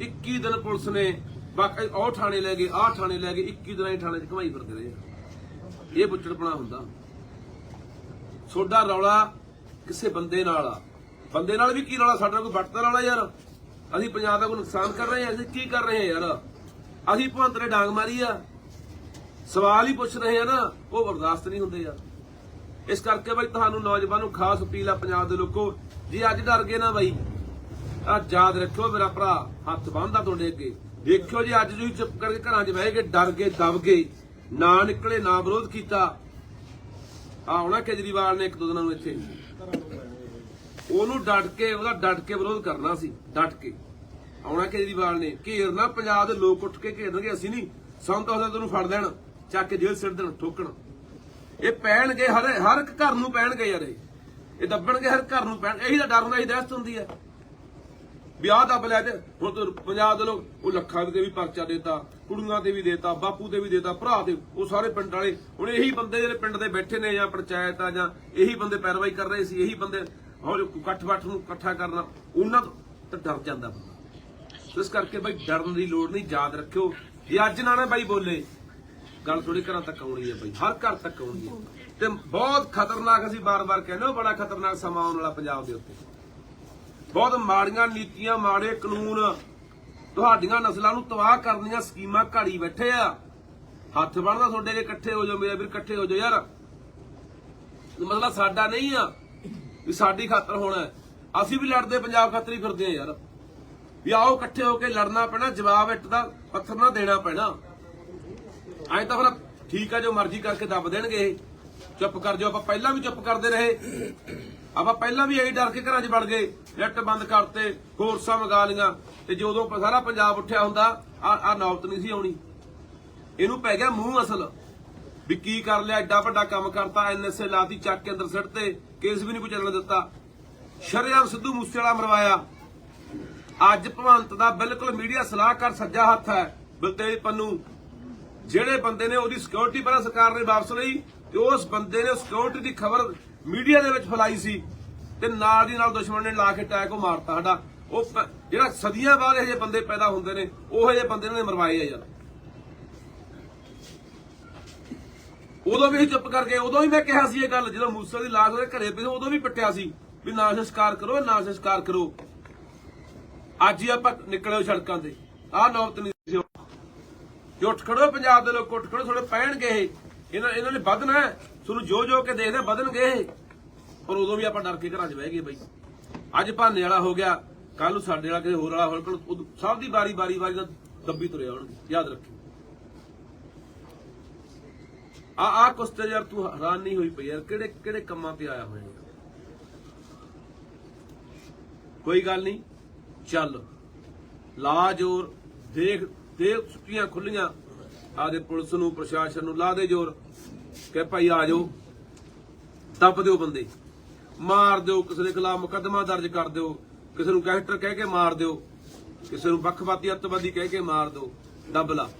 21 ਦਿਨ ਪੁਲਿਸ ਨੇ ਬਾਕੀ ਉਹ ਥਾਣੇ ਲੈ ਗਏ, ਆਹ ਥਾਣੇ ਲੈ ਗਏ 21 ਦਿਨਾਂ ਹੀ ਥਾਣੇ 'ਚ ਘਮਾਈ ਫਿਰਦੇ ਰਹੇ ਇਹ ਬੁੱਚੜਪਣਾ ਹੁੰਦਾ। ਸੋਡਾ ਰੌਲਾ ਕਿਸੇ ਬੰਦੇ ਨਾਲ ਆ। ਬੰਦੇ ਨਾਲ ਵੀ ਕੀ ਰੌਲਾ? ਸਾਡਾ ਕੋਈ ਵੱਟਦਾ ਰੌਲਾ ਯਾਰ? ਅਸੀਂ ਪੰਜਾਬ ਦਾ ਕੋਈ ਨੁਕਸਾਨ ਕਰ ਰਹੇ ਹਾਂ, ਅਸੀਂ ਕੀ ਕਰ ਰਹੇ ਹਾਂ ਯਾਰ? ਅਸੀਂ ਭਵੰਤ ਨੇ ਡਾਂਗ ਮਾਰੀ ਆ। ਸਵਾਲ ਹੀ ਪੁੱਛ ਰਹੇ ਆ ਨਾ, ਉਹ ਬਰਦਾਸ਼ਤ ਨਹੀਂ ਹੁੰਦੇ ਯਾਰ। ਇਸ ਕਰਕੇ ਬਾਈ ਤੁਹਾਨੂੰ ਨੌਜਵਾਨ ਨੂੰ ਖਾਸ ਅਪੀਲ ਆ ਪੰਜਾਬ ਦੇ ਲੋਕੋ, ਜੇ ਅੱਜ ਡਰ ਗਏ ਨਾ ਬਾਈ ਆ ਯਾਦ ਰੱਖਿਓ ਮੇਰਾ ਭਰਾ, ਹੱਥ ਬੰਨਦਾ ਤੁਹਾਡੇ ਅੱਗੇ। ਦੇਖਿਓ ਜੀ, ਅੱਜ ਤੁਸੀਂ ਚੁੱਪ ਕਰਕੇ ਘਰਾਂ 'ਚ ਬਹਿ ਕੇ ਡਰ ਗਏ, ਦਬ ਗਏ। ਨਾ ਨਿਕਲੇ, ਨਾ ਵਿਰੋਧ ਕੀਤਾ। ਆਉਣਾ ਕੇਜਰੀਵਾਲ ਨੇ ਇੱਕ ਦੋ ਦਿਨਾਂ ਨੂੰ ਇੱਥੇ। ਉਹਨੂੰ ਡਟ ਕੇ, ਉਹਦਾ ਡਟ ਕੇ ਵਿਰੋਧ ਕਰਨਾ ਸੀ, ਡਟ ਕੇ। ਆਉਣਾ ਕੇਜਰੀਵਾਲ ਨੇ। ਘੇਰਨਾ ਪੰਜਾਬ ਦੇ ਲੋਕ ਉੱਠ ਕੇ ਘੇਰਨਗੇ, ਅਸੀਂ ਨਹੀਂ। ਸਾਨੂੰ ਤਾਂ ਉਹਦਾ ਤੈਨੂੰ ਫੜ ਦੇਣ ਚੱਕ ਕੇ ਜੇਲ੍ਹ ਸਿੱਟ ਦੇਣ, ਠੋਕਣ। ਇਹ ਪੈਣਗੇ, ਹਰ ਹਰ ਇੱਕ ਘਰ ਨੂੰ ਪੈਣਗੇ ਯਾਰ ਇਹ। ਦੱਬਣਗੇ, ਹਰ ਘਰ ਨੂੰ ਪੈਣ। ਇਹੀ ਤਾਂ ਡਰ ਹੁੰਦਾ, ਇਹੀ ਦਹਿਸ਼ਤ ਹੁੰਦੀ ਹੈ। ਵਿਆਹ ਦੱਬ ਲਿਆ ਤੇ ਹੁਣ ਪੰਜਾਬ ਦੇ ਲੋਕ, ਉਹ ਲੱਖਾਂ ਦੇ ਵੀ ਪਰਚਾ ਦੇਤਾ, ਕੁੜੀਆਂ ਤੇ ਵੀ ਦੇਤਾ, ਬਾਪੂ ਤੇ ਵੀ ਦੇਤਾ, ਭਰਾ ਤੇ ਉਹ ਸਾਰੇ ਪਿੰਡ ਵਾਲੇ, ਹੁਣ ਇਹੀ ਬੰਦੇ ਜਿਹੜੇ ਪਿੰਡ ਦੇ ਬੈਠੇ ਨੇ ਜਾਂ ਪੰਚਾਇਤ ਆ ਜਾਂ ਇਹੀ ਬੰਦੇ ਪੈਰਵਾਈ ਕਰ ਰਹੇ ਸੀ, ਇਹੀ ਬੰਦੇ, ਹੋਰ ਇਕੱਠ ਬੱਠ ਨੂੰ ਇਕੱਠਾ ਕਰਨਾ, ਉਹਨਾਂ ਤੋਂ ਤਾਂ ਡਰ ਜਾਂਦਾ ਬੰਦਾ। ਇਸ ਕਰਕੇ ਬਾਈ ਡਰਨ ਦੀ ਲੋੜ ਨਹੀਂ, ਯਾਦ ਰੱਖਿਓ, ਜੇ ਅੱਜ ਨਾ ਨਾ ਬਾਈ ਬੋਲੇ, ਗੱਲ ਥੋੜੀ ਘਰਾਂ ਤੱਕ ਆਉਣੀ ਹੈ ਬਾਈ, ਹਰ ਘਰ ਤੱਕ ਆਉਣੀ ਹੈ। ਤੇ ਬਹੁਤ ਖਤਰਨਾਕ ਅਸੀਂ ਬਾਰ-ਬਾਰ ਕਹਿੰਦੇ ਹਾਂ ਬੜਾ ਖਤਰਨਾਕ ਸਮਾਂ ਆਉਣ ਵਾਲਾ ਪੰਜਾਬ ਦੇ ਉੱਤੇ। ਬਹੁਤ ਮਾੜੀਆਂ ਨੀਤੀਆਂ, ਮਾੜੇ ਕਾਨੂੰਨ ਤੁਹਾਡੀਆਂ ਨਸਲਾਂ ਨੂੰ ਤਬਾਹ ਕਰਨ ਦੀਆਂ ਸਕੀਮਾਂ ਘਾੜੀ ਬੈਠੇ ਆ। ਹੱਥ ਬਣਦਾ ਤੁਹਾਡੇ ਕੇ ਇਕੱਠੇ ਹੋ ਜਾਓ, ਮੇਰੇ ਵੀਰ ਇਕੱਠੇ ਹੋ ਜਾਓ ਯਾਰ। ਮਸਲਾ ਸਾਡਾ ਨਹੀਂ ਆ, ਵੀ ਸਾਡੀ ਖਾਤਰ ਹੋਣਾ ਅਸੀਂ ਵੀ ਲੜਦੇ, ਪੰਜਾਬ ਖਾਤਰ ਹੀ ਫਿਰਦੇ ਆ ਯਾਰ। ਵੀ ਆਓ ਇਕੱਠੇ ਹੋ ਕੇ ਲੜਨਾ ਪੈਣਾ, ਜਵਾਬ ਇੱਟ ਦਾ, ਪੱਥਰ ਨਾ ਦੇਣਾ ਪੈਣਾ। ਐਂ ਤਾਂ ਫਿਰ ਠੀਕ ਆ, ਜੋ ਮਰਜ਼ੀ ਕਰਕੇ ਦੱਬ ਦੇਣਗੇ ਇਹ। ਚੁੱਪ ਕਰ ਜਾਓ, ਆਪਾਂ ਪਹਿਲਾਂ ਵੀ ਚੁੱਪ ਕਰਦੇ ਰਹੇ। ਆਪਾਂ ਪਹਿਲਾਂ ਵੀ ਇਹੀ ਡਰ ਕੇ ਘਰਾਂ 'ਚ ਵੜ ਗਏ ਨੈਟ ਬੰਦ ਕਰਤੇ ਫੋਰਸਾਂ ਮੰਗਾ ਲੀਆਂ ਤੇ ਜਦੋਂ ਸਾਰਾ ਪੰਜਾਬ ਉੱਠਿਆ ਹੁੰਦਾ, ਆ ਆ ਨੌਬਤ ਨਹੀਂ ਸੀ ਆਉਣੀ। ਇਹਨੂੰ ਪੈ ਗਿਆ ਮੂੰਹ ਅਸਲ। ਵੀ ਕੀ ਕਰ ਲਿਆ, ਐਡਾ ਵੱਡਾ ਕੰਮ ਕਰਤਾ ਐਨਐਸਏ ਲਾਤੀ, ਚੱਕ ਕੇ ਅੰਦਰ ਸਿੱਟ ਤੇ, ਕੇਸ ਵੀ ਨਹੀਂ ਕੋਈ ਚੱਲਣ ਦਿੱਤਾ। ਸ਼ਰੇਆਮ ਸਿੱਧੂ ਮੂਸੇਵਾਲਾ ਮਰਵਾਇਆ। ਅੱਜ ਭਵੰਤ ਦਾ ਬਿਲਕੁਲ ਮੀਡੀਆ ਸਲਾਹਕਾਰ ਸੱਜਾ ਹੱਥ ਹੈ ਬਲਤੇਜ ਪੰਨੂ। ਜਿਹੜੇ ਬੰਦੇ ਨੇ ਉਹਦੀ ਸਿਕਿਉਰਿਟੀ ਪਹਿਲਾਂ ਸਰਕਾਰ ਨੇ ਵਾਪਸ ਲਈ ਤੇ ਉਸ ਬੰਦੇ ਨੇ ਸਿਕਿਉਰਿਟੀ ਦੀ ਖਬਰ ਮੀਡੀਆ ਦੇ ਵਿੱਚ ਫੈਲਾਈ ਸੀ ਤੇ ਨਾਲ ਦੀ ਨਾਲ ਦੁਸ਼ਮਣ ਨੇ ਲਾ ਕੇ ਅਟੈਕ ਉਹ ਮਾਰਤਾ ਸਾਡਾ। ਉਹ ਜਿਹੜਾ ਸਦੀਆਂ ਬਾਅਦ ਇਹ ਜਿਹੇ ਬੰਦੇ ਪੈਦਾ ਹੁੰਦੇ ਨੇ, ਉਹ ਜਿਹੇ ਬੰਦੇ ਨੇ ਮਰਵਾਏ ਆ ਯਾਰ। ਉਦੋਂ ਵੀ ਚੁੱਪ ਕਰ ਗਏ ਉਦੋਂ ਵੀ ਮੈਂ ਕਿਹਾ ਸੀ ਇਹ ਗੱਲ, ਜਦੋਂ ਮੂਸਾ ਦੀ ਲਾਸ਼ ਉਹਦੇ ਘਰੇ ਪਈ ਉਦੋਂ ਵੀ ਪਿੱਟਿਆ ਸੀ ਵੀ ਨਾ ਸੰਸਕਾਰ ਕਰੋ, ਨਾ ਸੰਸਕਾਰ ਕਰੋ। ਅੱਜ ਹੀ ਆਪਾਂ ਨਿਕਲੇ ਸੜਕਾਂ ਤੇ। ਆਹ ਨੌਬਤ ਨਹੀਂ ਸੀ ਉੱਠ ਖੜੋ ਪੰਜਾਬ ਦੇ ਲੋਕ, ਉੱਠ ਖੜੋ ਥੋੜੇ ਪੈਣਗੇ ਇਹ। ਇਹਨਾਂ ਇਹਨਾਂ ਨੇ ਵਧਣਾ ਤੁਹਾਨੂੰ ਜੋ ਜੋ ਕੇ ਦੇਖਦੇ ਵਧਣਗੇ ਇਹ। ਪਰ ਉਦੋਂ ਵੀ ਆਪਾਂ ਡਰ ਕੇ ਘਰਾਂ 'ਚ ਬਹਿ ਗਏ ਬਈ। ਅੱਜ ਭਾਨੇ ਵਾਲਾ ਹੋ ਗਿਆ ਕੱਲ ਨੂੰ ਸਾਡੇ ਵਾਲਾ ਕਿਸੇ ਹੋਰ ਵਾਲਾ ਹੋਣ ਪਰ ਸਭ ਦੀ ਵਾਰੀ ਵਾਰੀ ਵਾਰੀ ਨਾਲ ਦੱਬੀ ਤੁਰੇ ਆਉਣਗੇ ਯਾਦ ਰੱਖੀ ਆ ਆ ਕੁਸਤੇ ਯਾਰ ਤੂੰ ਹੈਰਾਨ ਨਹੀਂ ਹੋਈ ਪਈ ਯਾਰ, ਕਿਹੜੇ ਕਿਹੜੇ ਕੰਮਾਂ ਤੇ ਆਇਆ ਹੋਇਆ ਕੋਈ ਗੱਲ ਨਹੀਂ, ਚੱਲ। ਲਾ ਜੋਰ ਦੇਖ ਦੇਖ ਛੁੱਟੀਆਂ ਖੁੱਲੀਆਂ। ਆਦੇ ਪੁਲਿਸ ਨੂੰ, ਪ੍ਰਸ਼ਾਸਨ ਨੂੰ, ਲਾ ਦੇ ਜੋਰ। ਕਿ ਭਾਈ ਆ ਜਾਓ ਦੱਬ ਦਿਓ ਬੰਦੇ, ਮਾਰ ਦਿਓ ਕਿਸੇ ਦੇ ਖਿਲਾਫ ਮੁਕੱਦਮਾ ਦਰਜ ਕਰ ਦਿਓ, ਕਿਸੇ ਨੂੰ ਗੈਂਗਸਟਰ ਕਹਿ ਕੇ ਮਾਰ ਦਿਓ, ਕਿਸੇ ਨੂੰ ਵੱਖਵਾਦੀ, ਅੱਤਵਾਦੀ ਕਹਿ ਕੇ ਮਾਰ ਦਿਓ ਦੱਬ ਲਾ।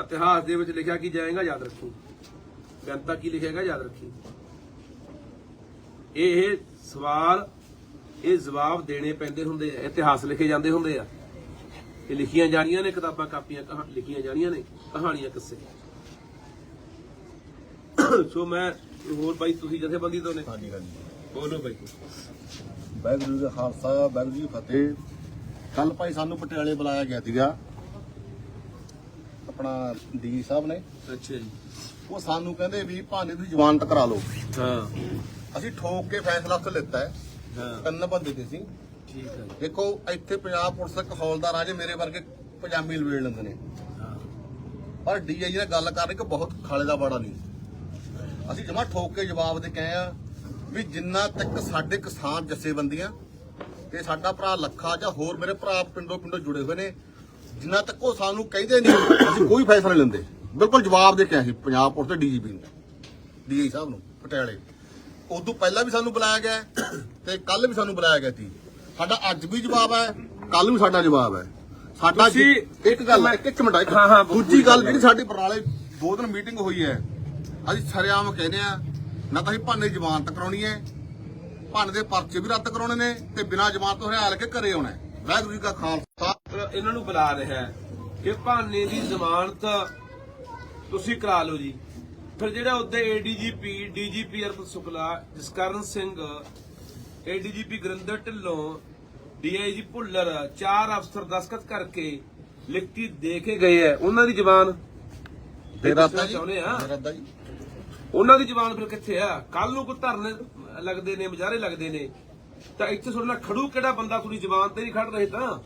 ਇਤਿਹਾਸ ਦੇ ਵਿੱਚ ਲਿਖਿਆ ਕੀ ਜਾਏਗਾ, ਯਾਦ ਰੱਖੀ। ਜਨਤਾ ਕੀ ਲਿਖੇਗਾ, ਯਾਦ ਰੱਖੀ। ਇਹ ਸਵਾਲ, ਇਹ ਜਵਾਬ ਦੇਣੇ ਪੈਂਦੇ ਹੁੰਦੇ ਆ, ਇਤਿਹਾਸ ਲਿਖੇ ਜਾਂਦੇ ਹੁੰਦੇ ਆ। ਇਹ ਲਿਖੀਆਂ ਜਾਣੀਆਂ ਨੇ ਕਿਤਾਬਾਂ ਕਾਪੀਆਂ, ਕਹਾ- ਲਿਖੀਆਂ ਜਾਣੀਆਂ ਨੇ, ਕਹਾਣੀਆਂ ਕਿੱਸੇ। ਸੋ ਮੈਂ ਹੋਰ ਬਾਈ ਤੁਸੀਂ ਜਥੇਬੰਦੀ ਤੋਂ ਨੇ? ਹਾਂਜੀ ਹਾਂਜੀ। ਬੋਲੋ ਬਾਈ। ਵਾਹਿਗੁਰੂ ਜੀ ਦਾ ਖਾਲਸਾ ਵਾਹਿਗੁਰੂ ਜੀ ਫਤਿਹ। ਕੱਲ ਭਾਈ ਸਾਨੂੰ ਪਟਿਆਲੇ ਬੁਲਾਇਆ ਗਿਆ ਸੀਗਾ। ਆਪਣਾ ਡੀ ਸਾਹਿਬ ਨੇ। ਅੱਛਾ ਜੀ। ਉਹ ਸਾਨੂੰ ਕਹਿੰਦੇ ਵੀ ਭਾਨੇ ਦੀ ਜ਼ਮਾਨਤ ਕਰਾ ਲਓ। ਹਾਂ। ਅਸੀਂ ਠੋਕ ਕੇ ਫੈਸਲਾ ਉੱਥੇ ਲਿੱਤਾ ਹੈ। ਹਾਂ। ਤਿੰਨ ਬੰਦੇ ਤੇ ਸੀ। ਠੀਕ ਹੈ ਦੇਖੋ ਇੱਥੇ ਪੰਜਾਬ ਪੁਲਿਸ ਦਾ ਇੱਕ ਹੌਲਦਾਰ ਆ ਜੇ ਮੇਰੇ ਵਰਗੇ ਪਜਾਮੀ ਲਵੇੜ ਲੈਂਦੇ ਨੇ। ਹਾਂ। ਪਰ ਡੀਆਈ ਨੇ ਗੱਲ ਕਰ ਰਹੀ ਕਿ ਬਹੁਤ ਖਾਲੇ ਦਾ ਬਾੜਾ ਨਹੀਂ। ਅਸੀਂ ਜਮਾ ਠੋਕ ਕੇ ਜਵਾਬ ਦੇ ਕਹੇ ਆ ਵੀ ਜਿੰਨਾ ਤੱਕ ਸਾਡੇ ਕਿਸਾਨ ਜਥੇਬੰਦੀਆਂ ਤੇ ਸਾਡਾ ਭਰਾ ਲੱਖਾ ਜਾਂ ਹੋਰ ਮੇਰੇ ਭਰਾ ਪਿੰਡੋਂ ਪਿੰਡੋਂ ਜੁੜੇ ਹੋਏ ਨੇ ਜਿੰਨਾ ਤੱਕ ਉਹ ਸਾਨੂੰ ਕਹਿੰਦੇ ਨਹੀਂ ਅਸੀਂ ਕੋਈ ਫੈਸਲਾ ਨਹੀਂ ਲੈਂਦੇ। ਬਿਲਕੁਲ ਜਵਾਬ ਦੇ ਕੇ ਅਸੀਂ ਪੰਜਾਬ ਪੁਲਿਸ ਤੇ ਡੀਜੀਪੀ ਨੂੰ ਡੀਆਈ ਸਾਹਿਬ ਨੂੰ ਪਟਿਆਲੇ। ਉਦੋਂ ਪਹਿਲਾਂ ਵੀ ਸਾਨੂੰ ਬੁਲਾਇਆ ਗਿਆ ਤੇ ਕੱਲ ਵੀ ਸਾਨੂੰ ਬੁਲਾਇਆ ਗਿਆ ਸੀ ਸਾਡਾ ਅੱਜ ਵੀ ਜਵਾਬ ਹੈ ਕੱਲ ਵੀ ਸਾਡਾ ਜਵਾਬ ਹੈ। ਸਾਡਾ ਇੱਕ ਗੱਲ ਇੱਕ ਇੱਕ ਮਿੰਟ ਹਾਂ, ਹਾਂ, ਦੂਜੀ ਗੱਲ ਜਿਹੜੀ ਸਾਡੀ ਬਰਨਾਲੇ ਦੋ ਦਿਨ ਮੀਟਿੰਗ ਹੋਈ ਹੈ ਅਸੀਂ ਸਰਿਆਮ ਕਹਿੰਦੇ ਆ ਨਾ ਤਾਂ ਅਸੀਂ ਭਾਨੇ ਜ਼ਮਾਨਤ ਕਰਾਉਣੀ ਹੈ। ਭਾਨੇ ਦੇ ਪਰਚੇ ਵੀ ਰੱਦ ਕਰਾਉਣੇ ਨੇ ਤੇ ਬਿਨਾਂ ਜ਼ਮਾਨਤ ਤੋਂ ਹਰਿਆਲ ਕੇ ਘਰੇ ਆਉਣਾ ਵਾਹਿਗੁਰੂ ਜੀ ਕਾ ਖਾਲਸਾ। ਇਹਨਾਂ ਨੂੰ ਬੁਲਾ ਰਿਹਾ ਹੈ ਕਿ ਭਾਨੇ ਦੀ ਜ਼ਮਾਨਤ ਤੁਸੀਂ ਕਰਾ ਲਓ ਜੀ। ਫਿਰ ਜਿਹੜਾ ਉੱਤੇ ADGP DGP Arpit Shukla Jaskaran Singh ADGP Gurinder Dhillon DIG Bhullar ਚਾਰ ਅਫਸਰ ਦਸਖਤ ਕਰਕੇ ਲਿਖਤੀ ਦੇ ਕੇ ਗਏ ਹੈ। ਉਹਨਾਂ ਦੀ ਜ਼ਬਾਨ ਮੇਰਾ ਦੱਸਣਾ ਚਾਹੁੰਦੇ ਆ ਜੀ। ਉਹਨਾਂ ਦੀ ਜ਼ਬਾਨ ਫਿਰ ਕਿੱਥੇ ਆ? ਕੱਲ ਨੂੰ ਕੋਈ ਧਰਨੇ ਲੱਗਦੇ ਨੇ, ਮੁਜ਼ਾਹਰੇ ਲੱਗਦੇ ਨੇ, ਤਾਂ ਇੱਥੇ ਤੁਹਾਡੇ ਨਾਲ ਖੜੂ ਕਿਹੜਾ ਬੰਦਾ ਤੁਹਾਡੀ ਜ਼ਬਾਨ ਤੇ ਨਹੀਂ ਖੜ ਰਹੇ ਤਾਂ?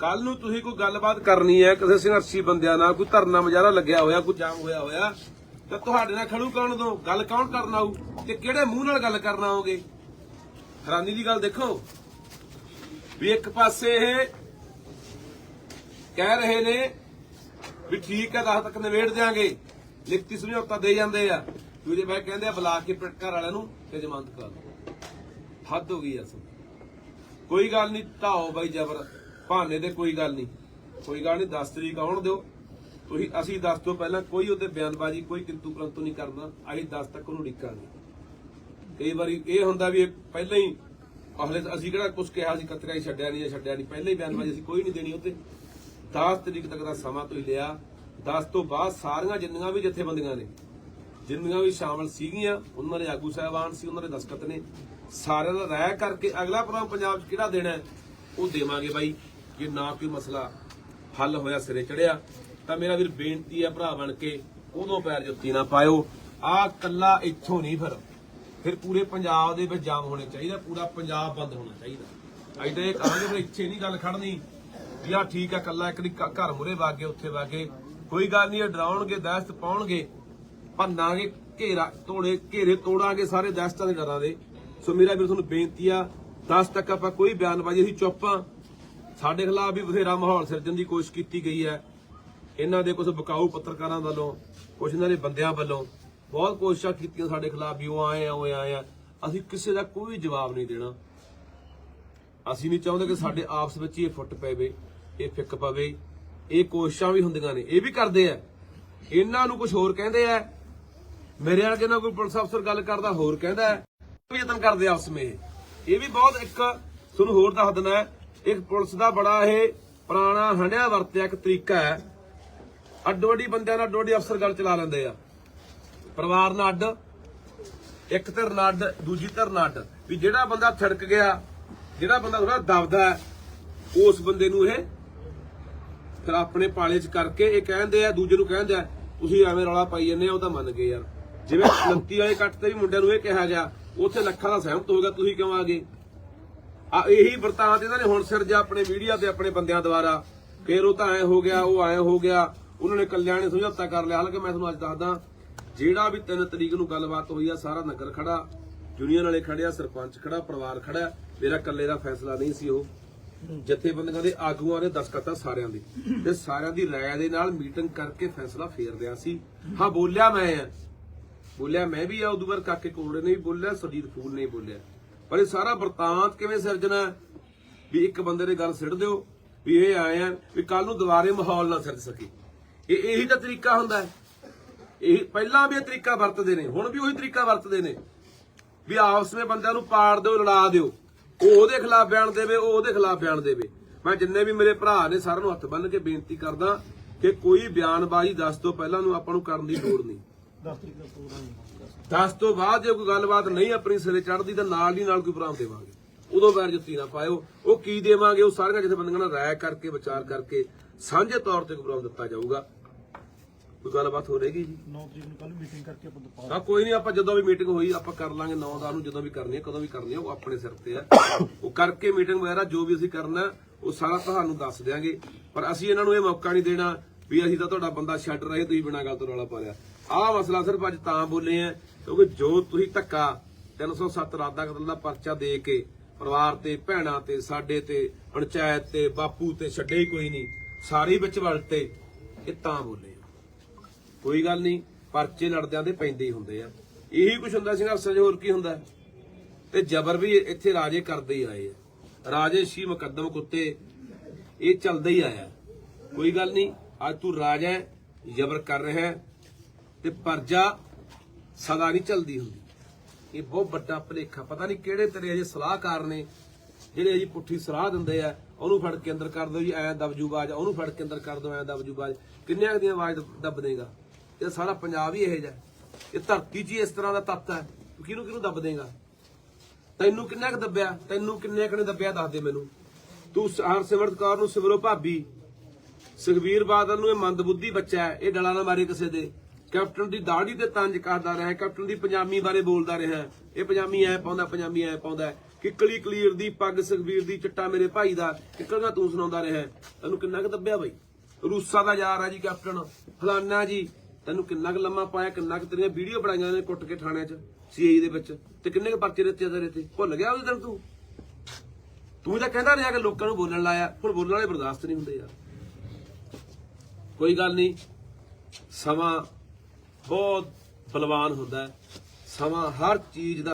ਕੱਲ ਨੂੰ ਤੁਸੀਂ ਕੋਈ ਗੱਲਬਾਤ ਕਰਨੀ ਹੈ, ਕਿਸੇ ਸੰਘਰਸ਼ੀ ਬੰਦਿਆਂ ਨਾਲ, ਕੋਈ ਧਰਨਾ, ਮੁਜ਼ਾਹਰਾ ਲੱਗਿਆ ਹੋਇਆ, ਕੋਈ ਜਾਮ ਹੋਇਆ ਹੋਇਆ, ਤਾਂ ਤੁਹਾਡੇ ਨਾਲ ਖੜੂ ਕੌਣ ਦੋ? ਗੱਲ ਕੌਣ ਕਰਨ ਆਊ? ਤੇ ਕਿਹੜੇ ਮੂੰਹ ਨਾਲ ਗੱਲ ਕਰਨ ਆਓਗੇ? ਹੈਰਾਨੀ ਦੀ ਗੱਲ ਦੇਖੋ। ਵੀ ਇੱਕ ਪਾਸੇ ਇਹ ਕਹਿ ਰਹੇ ਨੇ ਵੀ ਠੀਕ ਹੈ 10 ਤੱਕ ਨਿਬੇੜ ਦਿਆਂਗੇ। ਲਿਖਤੀ ਸਮਝੌਤਾ ਦੇ ਜਾਂਦੇ ਆ। ਦੂਜੇ ਬਾਈ ਕਹਿੰਦੇ ਆ ਬੁਲਾ ਕੇ ਘਰ ਵਾਲਿਆਂ ਨੂੰ ਤੇ ਜ਼ਮਾਨਤ ਕਰਾ ਦਿਓ ਹੱਦ ਹੋ ਗਈ ਅਸਲ। ਕੋਈ ਗੱਲ ਨਹੀਂ ਢਾਓ ਬਾਈ ਜ਼ਬਰ। ਬਹਾਨੇ ਦੇ ਕੋਈ ਗੱਲ ਨਹੀਂ। ਕੋਈ ਗੱਲ ਨਹੀਂ 10 ਤਰੀਕ ਆਉਣ ਦਿਓ। ਤੁਸੀਂ, ਅਸੀਂ 10 ਤੋਂ ਪਹਿਲਾਂ ਕੋਈ ਉਹਦੇ ਬਿਆਨਬਾਜ਼ੀ, ਕੋਈ ਕਿੰਤੂ ਪਰੰਤੂ ਨਹੀਂ ਕਰਨਾ। ਅਸੀਂ 10 ਤੱਕ ਉਹਨੂੰ ਡਿੱਕਾਂਗੇ ਕਈ ਵਾਰੀ ਇਹ ਹੁੰਦਾ ਵੀ ਇਹ ਪਹਿਲਾਂ ਹੀ ਹਲੇ ਅਸੀਂ ਕਿਹੜਾ ਕੁਝ ਕਿਹਾ ਸੀ, ਕਤਰਾ ਹੀ ਛੱਡਿਆ ਨਹੀਂ ਜਾਂ ਛੱਡਿਆ ਨਹੀਂ। ਪਹਿਲਾਂ ਹੀ ਬਿਆਨਬਾਜ਼ੀ ਅਸੀਂ ਕੋਈ ਨਹੀਂ ਦੇਣੀ ਉੱਤੇ 10 ਤਰੀਕ ਤੱਕ ਦਾ ਸਮਾਂ ਤੁਸੀਂ ਲਿਆ। 10 ਤੋਂ ਬਾਅਦ ਸਾਰੀਆਂ ਜਿੰਨੀਆਂ ਵੀ ਜਥੇਬੰਦੀਆਂ ਨੇ, ਜਿੰਨੀਆਂ ਵੀ ਸ਼ਾਮਲ ਸੀਗੀਆਂ, ਉਹਨਾਂ ਦੇ ਆਗੂ ਸਾਹਿਬਾਨ ਸੀ, ਉਹਨਾਂ ਦੇ ਦਸਖਤ ਨੇ, ਸਾਰਿਆਂ ਦਾ ਰਾਇ ਕਰਕੇ ਅਗਲਾ ਪ੍ਰੋਗਰਾਮ ਪੰਜਾਬ 'ਚ ਕਿਹੜਾ ਦੇਣਾ ਉਹ ਦੇਵਾਂਗੇ ਬਾਈ। ਜੇ ਨਾ ਕੋਈ ਮਸਲਾ ਹੱਲ ਹੋਇਆ, ਸਿਰੇ ਚੜਿਆ, ਤਾਂ ਮੇਰਾ ਵੀਰ ਬੇਨਤੀ ਹੈ ਭਰਾ ਬਣ ਕੇ ਉਦੋਂ ਪੈਰ ਜੁੱਤੀ ਨਾ ਪਾਇਓ। ਆ ਕੱਲਾ ਇੱਥੋਂ ਨਹੀਂ ਫਿਰ। ਫਿਰ ਪੂਰੇ ਪੰਜਾਬ ਦੇ ਵਿੱਚ ਜਾਮ ਹੋਣੇ ਚਾਹੀਦਾ, ਪੂਰਾ ਪੰਜਾਬ ਬੰਦ ਹੋਣਾ ਚਾਹੀਦਾ। ਅਸੀਂ ਤਾਂ ਇਹ ਕਹਾਂਗੇ, ਫਿਰ ਇੱਥੇ ਨਹੀਂ ਗੱਲ ਖੜਨੀ। ਵੀ ਆ ਠੀਕ ਆ ਕੱਲਾ ਇੱਕ ਦੀ ਘਰ ਮੁਰੇ ਵਾਗੇ, ਉੱਥੇ ਵਾਗੇ। ਕੋਈ ਗੱਲ ਨਹੀਂ, ਇਹ ਡਰਾਉਣਗੇ, ਦਹਿਸ਼ਤ ਪਾਉਣਗੇ। ਭੰਨਾਂਗੇ, ਘੇਰਾ, ਤੋੜੇ, ਘੇਰੇ ਤੋੜਾਂਗੇ ਸਾਰੇ ਦਹਿਸ਼ਤਾਂ ਦੇ ਡਰਾਂ ਦੇ। ਸੋ ਮੇਰਾ ਵੀਰ, ਤੁਹਾਨੂੰ ਬੇਨਤੀ ਆ 10 ਤੱਕ ਆਪਾਂ ਕੋਈ ਬਿਆਨਬਾਜ਼ੀ ਅਸੀਂ ਚੁੱਪ ਆ। ਸਾਡੇ ਖਿਲਾਫ ਵੀ ਬਥੇਰਾ ਮਾਹੌਲ ਸਿਰਜਣ ਦੀ ਕੋਸ਼ਿਸ਼ ਕੀਤੀ ਗਈ ਹੈ। ਇਹਨਾਂ ਦੇ ਕੁਝ ਬਕਾਊ ਪੱਤਰਕਾਰਾਂ ਵੱਲੋਂ ਕੁਝ ਇਹਨਾਂ ਦੇ ਬੰਦਿਆਂ ਵੱਲੋਂ ਬਹੁਤ ਕੋਸ਼ਿਸ਼ਾਂ ਕੀਤੀਆਂ ਸਾਡੇ ਖਿਲਾਫ ਵੀ, ਉਹ ਆਏ ਆ, ਉਹ ਆਏ ਆ। ਅਸੀਂ ਕਿਸੇ ਦਾ ਕੋਈ ਜਵਾਬ ਨਹੀਂ ਦੇਣਾ। ਅਸੀਂ ਨਹੀਂ ਚਾਹੁੰਦੇ ਕਿ ਸਾਡੇ ਆਪਸ ਵਿੱਚ ਹੀ ਇਹ ਫੁੱਟ ਪਵੇ ਇਹ ਫਿੱਕ ਪਵੇ। ਇਹ ਕੋਸ਼ਿਸ਼ਾਂ ਵੀ ਹੁੰਦੀਆਂ ਨੇ, ਇਹ ਵੀ ਕਰਦੇ ਆ। ਇਹਨਾਂ ਨੂੰ ਕੁਝ ਹੋਰ ਕਹਿੰਦੇ ਆ। ਮੇਰੇ ਵਰਗੇ ਨਾਲ ਕੋਈ ਪੁਲਿਸ ਅਫਸਰ ਗੱਲ ਕਰਦਾ, ਹੋਰ ਕਹਿੰਦਾ ਹੈ। ਵੀ ਯਤਨ ਕਰਦੇ ਆਪਸ ਵਿੱਚ। ਇਹ ਵੀ ਬਹੁਤ ਇੱਕ, ਤੁਹਾਨੂੰ ਹੋਰ ਦੱਸ ਦਿੰਦਾ ਇੱਕ ਪੁਲਿਸ ਦਾ ਬੜਾ ਇਹ ਪੁਰਾਣਾ ਹੰਡਿਆ ਵਰਤਿਆ ਇੱਕ ਤਰੀਕਾ ਹੈ। ਅੱਡੋ ਅੱਡੀ ਬੰਦਿਆਂ ਨਾਲ ਅੱਡੋ ਅੱਡੀ ਅਫਸਰ ਗੱਲ ਚਲਾ ਲੈਂਦੇ ਆ। ਪਰਿਵਾਰ ਨਾਲ ਅੱਡ, ਇੱਕ ਧਿਰ ਨਾਲ ਅੱਡ, ਦੂਜੀ ਧਿਰ ਨਾਲ ਅੱਡ। ਵੀ ਜਿਹੜਾ ਬੰਦਾ ਥੜਕ ਗਿਆ, ਜਿਹੜਾ ਬੰਦਾ ਥੋੜਾ ਦਬਦਾ ਉਸ ਬੰਦੇ ਨੂੰ ਇਹ ਫਿਰ ਆਪਣੇ ਪਾਲੇ 'ਚ ਕਰਕੇ ਇਹ ਕਹਿੰਦੇ ਆ ਦੂਜੇ ਨੂੰ ਕਹਿੰਦੇ ਆ ਤੁਸੀਂ ਐਵੇਂ ਰੌਲਾ ਪਾਈ ਆ ਉਹ ਤਾਂ ਮੰਨ ਗਏ ਯਾਰ। ਜਿਵੇਂ 29 ਵਾਲੇ ਕੱਟ ਤੇ ਵੀ ਮੁੰਡਿਆਂ ਨੂੰ ਇਹ ਕਿਹਾ ਗਿਆ ਉੱਥੇ ਲੱਖਾਂ ਦਾ ਸਹਿਮਤ ਹੋ ਗਿਆ ਤੁਸੀਂ ਕਿਉਂ ਆ ਗਏ? ਆ ਇਹੀ ਵਰਤਾਂਤ ਇਹਨਾਂ ਨੇ ਹੁਣ ਸਿਰ ਜਾ ਆਪਣੇ ਮੀਡੀਆ ਤੇ ਆਪਣੇ ਬੰਦਿਆਂ ਦੁਆਰਾ। ਫੇਰ ਉਹ ਤਾਂ ਐ ਹੋ ਗਿਆ ਉਹ ਐ ਹੋ ਗਿਆ। ਉਹਨਾਂ ਨੇ ਕਲਿਆਣ ਨੇ ਸਮਝੌਤਾ ਕਰ ਲਿਆ। ਹਾਲਾਂਕਿ ਮੈਂ ਤੁਹਾਨੂੰ ਅੱਜ ਦੱਸਦਾ ਜਿਹੜਾ ਵੀ 3 ਤਰੀਕ ਨੂੰ ਗੱਲਬਾਤ ਹੋਈ ਆ ਸਾਰਾ ਨਗਰ ਖੜਾ ਯੂਨੀਅਨ ਵਾਲੇ ਖੜਿਆ ਸਰਪੰਚ ਖੜਾ ਪਰਿਵਾਰ ਖੜਾ ਮੇਰਾ ਇਕੱਲੇ ਦਾ ਫੈਸਲਾ ਨਹੀਂ ਸੀ ਉਹ। ਜਥੇਬੰਦੀਆਂ ਦੇ ਆਗੂਆਂ ਦੇ ਦਸਖਤਾਂ ਸਾਰਿਆਂ ਦੇ। ਤੇ ਸਾਰਿਆਂ ਦੀ ਰਾਏ ਦੇ ਨਾਲ ਮੀਟਿੰਗ ਕਰਕੇ ਫੈਸਲਾ ਫੇਰ ਲਿਆ ਸੀ। ਹਾਂ, ਬੋਲਿਆ ਮੈਂ ਬੋਲਿਆ ਮੈਂ ਵੀ ਆ, ਉਦੋਂ ਬਾਅਦ ਕਾਕੇ ਕੋੜੇ ਨੇ ਵੀ ਬੋਲਿਆ, ਸਰਜੀਤ ਫੂਲ ਨੇ ਬੋਲਿਆ। ਪਰ ਇਹ ਸਾਰਾ ਵਰਤਾਂਤ ਕਿਵੇਂ ਸਿਰਜਣਾ ਵੀ ਇੱਕ ਬੰਦੇ ਦੇ ਗੱਲ ਸਿੱਟ ਦਿਓ, ਵੀ ਇਹ ਆਏ ਆ, ਵੀ ਕੱਲ ਨੂੰ ਦੁਬਾਰੇ ਮਾਹੌਲ ਨਾ ਸਿਰਜ ਸਕੇ। ਇਹ ਇਹੀ ਤਾਂ ਤਰੀਕਾ ਹੁੰਦਾ ਹੈ। ਇਹ ਪਹਿਲਾਂ ਵੀ ਇਹ ਤਰੀਕਾ ਵਰਤਦੇ ਨੇ, ਹੁਣ ਵੀ ਉਹੀ ਤਰੀਕਾ ਵਰਤਦੇ ਨੇ। ਵੀ ਆਪਸ ਵਿੱਚ ਬੰਦਿਆਂ ਨੂੰ ਪਾੜ ਦਿਓ, ਲੜਾ ਦਿਓ। ਉਹ ਉਹਦੇ ਖਿਲਾਫ ਬਿਆਨ ਦੇਵੇ ਉਹ ਉਹਦੇ ਖਿਲਾਫ ਬਿਆਨ ਦੇਵੇ। ਮੈਂ ਜਿੰਨੇ ਵੀ ਮੇਰੇ ਭਰਾ ਨੇ ਸਾਰਿਆਂ ਨੂੰ ਹੱਥ ਬੰਨ੍ਹ ਕੇ ਬੇਨਤੀ ਕਰਦਾ ਕਿ ਕੋਈ ਬਿਆਨਬਾਜ਼ੀ ਦੱਸ ਤੋਂ ਪਹਿਲਾਂ ਨੂੰ ਆਪਾਂ ਨੂੰ ਕਰਨ ਦੀ ਲੋੜ ਨਹੀਂ। 10 ਤਰੀਕ ਦਾ ਪ੍ਰੋਗਰਾਮ ਹੈ। 10 ਤੋਂ ਬਾਅਦ ਜੇ ਕੋਈ ਗੱਲਬਾਤ ਨਹੀਂ ਆਪਣੀ ਸਿਰੇ ਚੜਦੀ ਤਾਂ ਨਾਲ ਦੀ ਨਾਲ ਕੋਈ ਪ੍ਰੋਗਰਾਮ ਦੇਵਾਂਗੇ। ਉਦੋਂ ਬੈਰ ਜੁੱਤੀ ਨਾ ਪਾਇਓ। ਉਹ ਕੀ ਦੇਵਾਂਗੇ ਉਹ ਸਾਰੀਆਂ ਜਿੱਥੇ ਬੰਦੀਆਂ ਨਾਲ ਰਾਇ ਕਰਕੇ ਵਿਚਾਰ ਕਰਕੇ ਸਾਂਝੇ ਤੌਰ ਤੇ ਕੋਈ ਪ੍ਰੋਗਰਾਮ ਦਿੱਤਾ ਜਾਊਗਾ। ਕੋਈ ਗੱਲਬਾਤ ਹੋ ਰਹੇਗੀ ਜੀ? 9 ਤਰੀਕ ਨੂੰ ਕੱਲ ਮੀਟਿੰਗ ਕਰਕੇ ਆਪਾਂ ਦੁਪਹਿਰ ਹਾਂ ਕੋਈ ਨਹੀਂ ਆਪਾਂ ਜਦੋਂ ਵੀ ਮੀਟਿੰਗ ਹੋਈ ਆਪਾਂ ਕਰ ਲਾਂਗੇ। 9 ਦਾ ਨੂੰ ਜਦੋਂ ਵੀ ਕਰਨੀ ਹੈ ਕਦੋਂ ਵੀ ਕਰਨੀ ਹੈ ਉਹ ਆਪਣੇ ਸਿਰ ਤੇ ਹੈ। ਉਹ ਕਰਕੇ ਮੀਟਿੰਗ ਵਗੈਰਾ ਜੋ ਵੀ ਅਸੀਂ ਕਰਨਾ ਉਹ ਸਾਰਾ ਤੁਹਾਨੂੰ ਦੱਸ ਦਿਆਂਗੇ। ਪਰ ਅਸੀਂ ਇਹਨਾਂ ਨੂੰ ਇਹ ਮੌਕਾ ਨਹੀਂ ਦੇਣਾ ਵੀ ਅਸੀਂ ਤਾਂ ਤੁਹਾਡਾ ਬੰਦਾ ਛੱਡ ਰਹੇ ਤੁਸੀਂ ਬਿਨਾਂ ਗੱਲ ਤੋਂ ਰੌਲਾ ਪਾ ਲਿਆ। ਆਹ ਮਸਲਾ ਸਿਰਫ ਅੱਜ ਤਾਂ ਬੋਲੇ ਆ ਕਿਉਂਕਿ ਜੋ ਤੁਸੀਂ ਧੱਕਾ 307 ਰਾਦਾ ਕਤਲ ਦਾ ਪਰਚਾ ਦੇ ਕੇ ਪਰਿਵਾਰ ਤੇ ਭੈਣਾਂ ਤੇ ਸਾਡੇ ਤੇ ਪੰਚਾਇਤ ਤੇ ਬਾਪੂ ਤੇ ਛੱਡੇ ਕੋਈ ਨਹੀਂ ਸਾਰੇ ਵਿੱਚ ਵਲਟੇ ਇਹ ਤਾਂ ਬੋਲੇ ਆ। ਕੋਈ ਗੱਲ ਨਹੀਂ ਪਰਚੇ ਲੜਦਿਆਂ ਦੇ ਪੈਂਦੇ ਹੀ ਹੁੰਦੇ ਆ। ਇਹੀ ਕੁਝ ਹੁੰਦਾ ਸੰਘਰਸ਼ਾਂ 'ਚ ਹੋਰ ਕੀ ਹੁੰਦਾ? ਤੇ ਜ਼ਬਰ ਵੀ ਇੱਥੇ ਰਾਜੇ ਕਰਦੇ ਹੀ ਆਏ ਆ। ਰਾਜੇ ਸ਼ੀ ਮੁਕੱਦਮ ਕੁੱਤੇ ਇਹ ਚੱਲਦਾ ਹੀ ਆਇਆ। ਕੋਈ ਗੱਲ ਨਹੀਂ ਅੱਜ ਤੂੰ ਰਾਜਾ ਹੈ, ਜ਼ਬਰ ਕਰ ਰਿਹਾ ਹੈ, ਤੇ ਪਰਜਾ ਸਦਾ ਨਹੀਂ ਚੱਲਦੀ ਹੁੰਦੀ। ਇਹ ਬਹੁਤ ਵੱਡਾ ਭਲੇਖਾ ਪਤਾ ਨਹੀਂ ਕਿਹੜੇ ਤੇਰੇ ਅਜੇ ਸਲਾਹਕਾਰ ਨੇ ਜਿਹੜੇ ਅਜੀ ਪੁੱਠੀ ਸਲਾਹ ਦਿੰਦੇ ਆ ਉਹਨੂੰ ਫੜ ਕੇ ਅੰਦਰ ਕਰ ਦਿਓ ਜੀ ਐਂ ਦਬਜੂ ਬਾਜ ਉਹਨੂੰ ਫੜ ਕੇ ਅੰਦਰ ਕਰ ਦਿਓ ਐਂ ਦਬਜੂ ਬਾਜ ਕਿੰਨਿਆਂ ਦੀਆਂ ਆਵਾਜ਼ ਦਬ- ਦੱਬ ਦੇਗਾ ਇਹ ਸਾਰਾ ਪੰਜਾਬ ਹੀ ਇਹੋ ਜਿਹਾ ਇਹ ਧਰਤੀ 'ਚ ਹੀ ਇਸ ਤਰ੍ਹਾਂ ਦਾ ਤੱਤ ਹੈ। ਤੂੰ ਕਿਹਨੂੰ ਕਿਹਨੂੰ ਦੱਬ ਦੇਗਾ? ਤੈਨੂੰ ਕਿੰਨਾ ਕੁ ਦੱਬਿਆ? ਤੈਨੂੰ ਕਿੰਨੇ ਕੁ ਨੇ ਦੱਬਿਆ? ਦੱਸ ਦੇ ਮੈਨੂੰ। ਤੂੰ ਹਰਸਿਮਰਤ ਕੌਰ ਨੂੰ ਸਿਮਰੋ ਭਾਬੀ। ਸੁਖਬੀਰ ਬਾਦਲ ਨੂੰ ਇਹ ਮੰਦਬੁੱਧੀ ਬੱਚਾ ਹੈ। ਇਹ ਡਲਾ ਨਾ ਮਾਰੇ ਕਿਸੇ ਦੇ। ਕੈਪਟਨ ਦੀ ਦਾੜੀ ਤੇ ਤੰਜ ਕਰਦਾ ਰਿਹਾ ਕੈਪਟਨ ਦੀ ਪੰਜਾਬੀ ਬਾਰੇ ਬੋਲਦਾ ਰਿਹਾ ਇਹ ਪੰਜਾਬੀ ਐ ਪਾਉਂਦਾ ਪੰਜਾਬੀ ਐ ਪਾਉਂਦਾ ਕਿੱਕਲੀ ਕਲੀਰ ਦੀ ਪੱਗ ਸੁਖਬੀਰ ਦੀ ਚਿੱਟਾ ਮੇਰੇ ਭਾਈ ਦਾ। ਕਿੱਕਲੀਆਂ ਤੂੰ ਸੁਣਾਉਂਦਾ ਰਿਹਾ ਤੈਨੂੰ ਕਿੰਨਾ ਕੁ ਦੱਬਿਆ ਬਈ? ਰੂਸਾ ਦਾ ਯਾਰ ਆ ਜੀ ਕੈਪਟਨ। ਫਲਾਨਾ ਜੀ। ਤੈਨੂੰ ਕਿੰਨਾ ਕੁ ਲੰਮਾ ਪਾਇਆ, ਕਿੰਨਾ ਕੁ ਤੇਰੀਆਂ ਵੀਡੀਓ ਬਣਾਈਆਂ ਨੇ ਕੁੱਟ ਕੇ ਥਾਣਿਆਂ 'ਚ ਸੀਆਈ ਦੇ ਵਿੱਚ, ਤੇ ਕਿੰਨੇ ਕੁ ਪਰਚੇ ਦਿੱਤੇ ਤੇਰੇ ਤੇ? ਭੁੱਲ ਗਿਆ ਉਹਦੇ ਦਿਨ ਤੂੰ? ਤੂੰ ਤਾਂ ਕਹਿੰਦਾ ਰਿਹਾ ਕਿ ਲੋਕਾਂ ਨੂੰ ਬੋਲਣ ਲਾਇਆ, ਹੁਣ ਬੋਲਣ ਵਾਲੇ ਬਰਦਾਸ਼ਤ ਨਹੀਂ ਹੁੰਦੇ ਯਾਰ। ਕੋਈ ਗੱਲ ਨਹੀਂ, ਸਮਾਂ ਬਹੁਤ ਬਲਵਾਨ ਹੁੰਦਾ ਹੈ। ਸਮਾਂ ਹਰ ਚੀਜ਼ ਦਾ